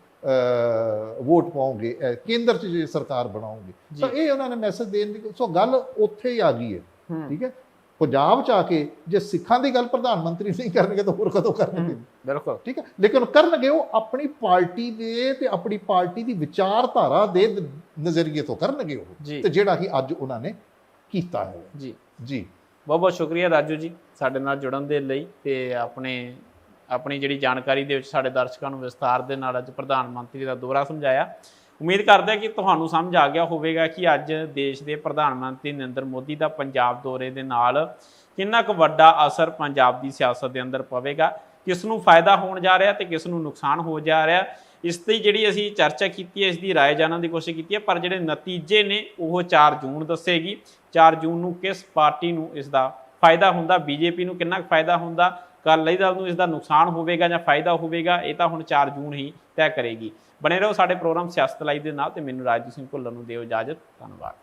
ਵੋਟ ਅਹ, ਕੇਂਦਰ 'ਚ ਜੇ ਸਰਕਾਰ ਬਣਾਓਗੇ ਜੀ। ਤਾਂ ਇਹ ਉਹਨਾਂ ਨੇ ਮੈਸੇਜ ਦੇਣ ਦੀ ਸੋ ਗੱਲ ਉੱਥੇ ਹੀ ਆ ਗਈ ਹੂੰ। ਠੀਕ ਹੈ? ਪੰਜਾਬ 'ਚ ਆ ਕੇ ਜੇ ਸਿੱਖਾਂ ਦੀ ਗੱਲ ਪ੍ਰਧਾਨ ਮੰਤਰੀ ਨਹੀਂ ਕਰਨਗੇ ਤਾਂ ਹੋਰ ਕਦੋਂ ਕਰਨਗੇ? ਬਿਲਕੁਲ। ਠੀਕ ਹੈ? ਲੇਕਿਨ ਕਰਨਗੇ ਉਹ ਆਪਣੀ ਪਾਰਟੀ ਦੇ ਤੇ ਆਪਣੀ ਪਾਰਟੀ ਦੀ ਵਿਚਾਰਧਾਰਾ ਦੇ ਨਜ਼ਰੀਏ ਤੋਂ ਕਰਨਗੇ ਉਹ। ਤੇ ਜਿਹੜਾ ਕਿ ਅੱਜ ਉਹਨਾਂ ਨੇ ਕੀਤਾ ਹੈ। ਜੀ। ਜੀ। ਬਹੁਤ ਬਹੁਤ ਸ਼ੁਕਰੀਆ ਰਾਜੂ ਜੀ ਸਾਡੇ ਨਾਲ ਜੁੜਨ ਦੇ ਲਈ ਤੇ ਆਪਣੇ ਆਪਣੀ ਜਿਹੜੀ ਜਾਣਕਾਰੀ ਦੇ ਵਿੱਚ ਸਾਡੇ ਦਰਸ਼ਕਾਂ ਨੂੰ ਵਿਸਥਾਰ ਦੇ ਨਾਲ ਅੱਜ ਪ੍ਰਧਾਨ ਮੰਤਰੀ ਦਾ ਦੌਰਾ ਸਮਝਾਇਆ। ਉਮੀਦ ਕਰਦੇ ਹਾਂ ਕਿ ਤੁਹਾਨੂੰ ਸਮਝ ਆ ਗਿਆ ਹੋਵੇਗਾ ਕਿ ਅੱਜ ਦੇਸ਼ ਦੇ ਪ੍ਰਧਾਨ ਮੰਤਰੀ ਨਰਿੰਦਰ ਮੋਦੀ ਦਾ ਪੰਜਾਬ ਦੌਰੇ ਦੇ ਨਾਲ ਕਿੰਨਾ ਕੁ ਵੱਡਾ ਅਸਰ ਪੰਜਾਬ ਦੀ ਸਿਆਸਤ ਦੇ ਅੰਦਰ ਪਵੇਗਾ, ਕਿਸ ਨੂੰ ਫਾਇਦਾ ਹੋਣ ਜਾ ਰਿਹਾ ਤੇ ਕਿਸ ਨੂੰ ਨੁਕਸਾਨ ਹੋ ਜਾ ਰਿਹਾ, ਇਸ ਦੀ ਜਿਹੜੀ ਅਸੀਂ ਚਰਚਾ ਕੀਤੀ ਹੈ, ਇਸ ਦੀ ਰਾਏ ਜਾਣਨ ਦੀ ਕੋਸ਼ਿਸ਼ ਕੀਤੀ ਹੈ, ਪਰ ਜਿਹੜੇ ਨਤੀਜੇ ਨੇ ਉਹ 4 ਜੂਨ ਦੱਸੇਗੀ। 4 ਜੂਨ ਨੂੰ ਕਿਸ ਪਾਰਟੀ ਨੂੰ ਇਸ ਦਾ ਫਾਇਦਾ ਹੁੰਦਾ, ਬੀਜੇਪੀ ਨੂੰ ਕਿੰਨਾ ਕੁ ਫਾਇਦਾ ਹੁੰਦਾ ਅਕਾਲੀ ਦਲ ਨੂੰ ਇਸ ਦਾ ਨੁਕਸਾਨ ਹੋਵੇਗਾ ਜਾਂ ਫਾਇਦਾ ਹੋਵੇਗਾ, ਇਹ ਤਾਂ ਹੁਣ 4 ਜੂਨ ਹੀ ਤੈਅ ਕਰੇਗੀ। ਬਣੇ ਰਹੋ ਸਾਡੇ ਪ੍ਰੋਗਰਾਮ ਸਿਆਸਤ ਲਾਈਵ ਦੇ ਨਾਲ ਤੇ ਮੈਨੂੰ ਰਾਜਜੀਤ ਸਿੰਘ ਭੁੱਲਰ ਨੂੰ ਦਿਓ ਇਜਾਜ਼ਤ। ਧੰਨਵਾਦ।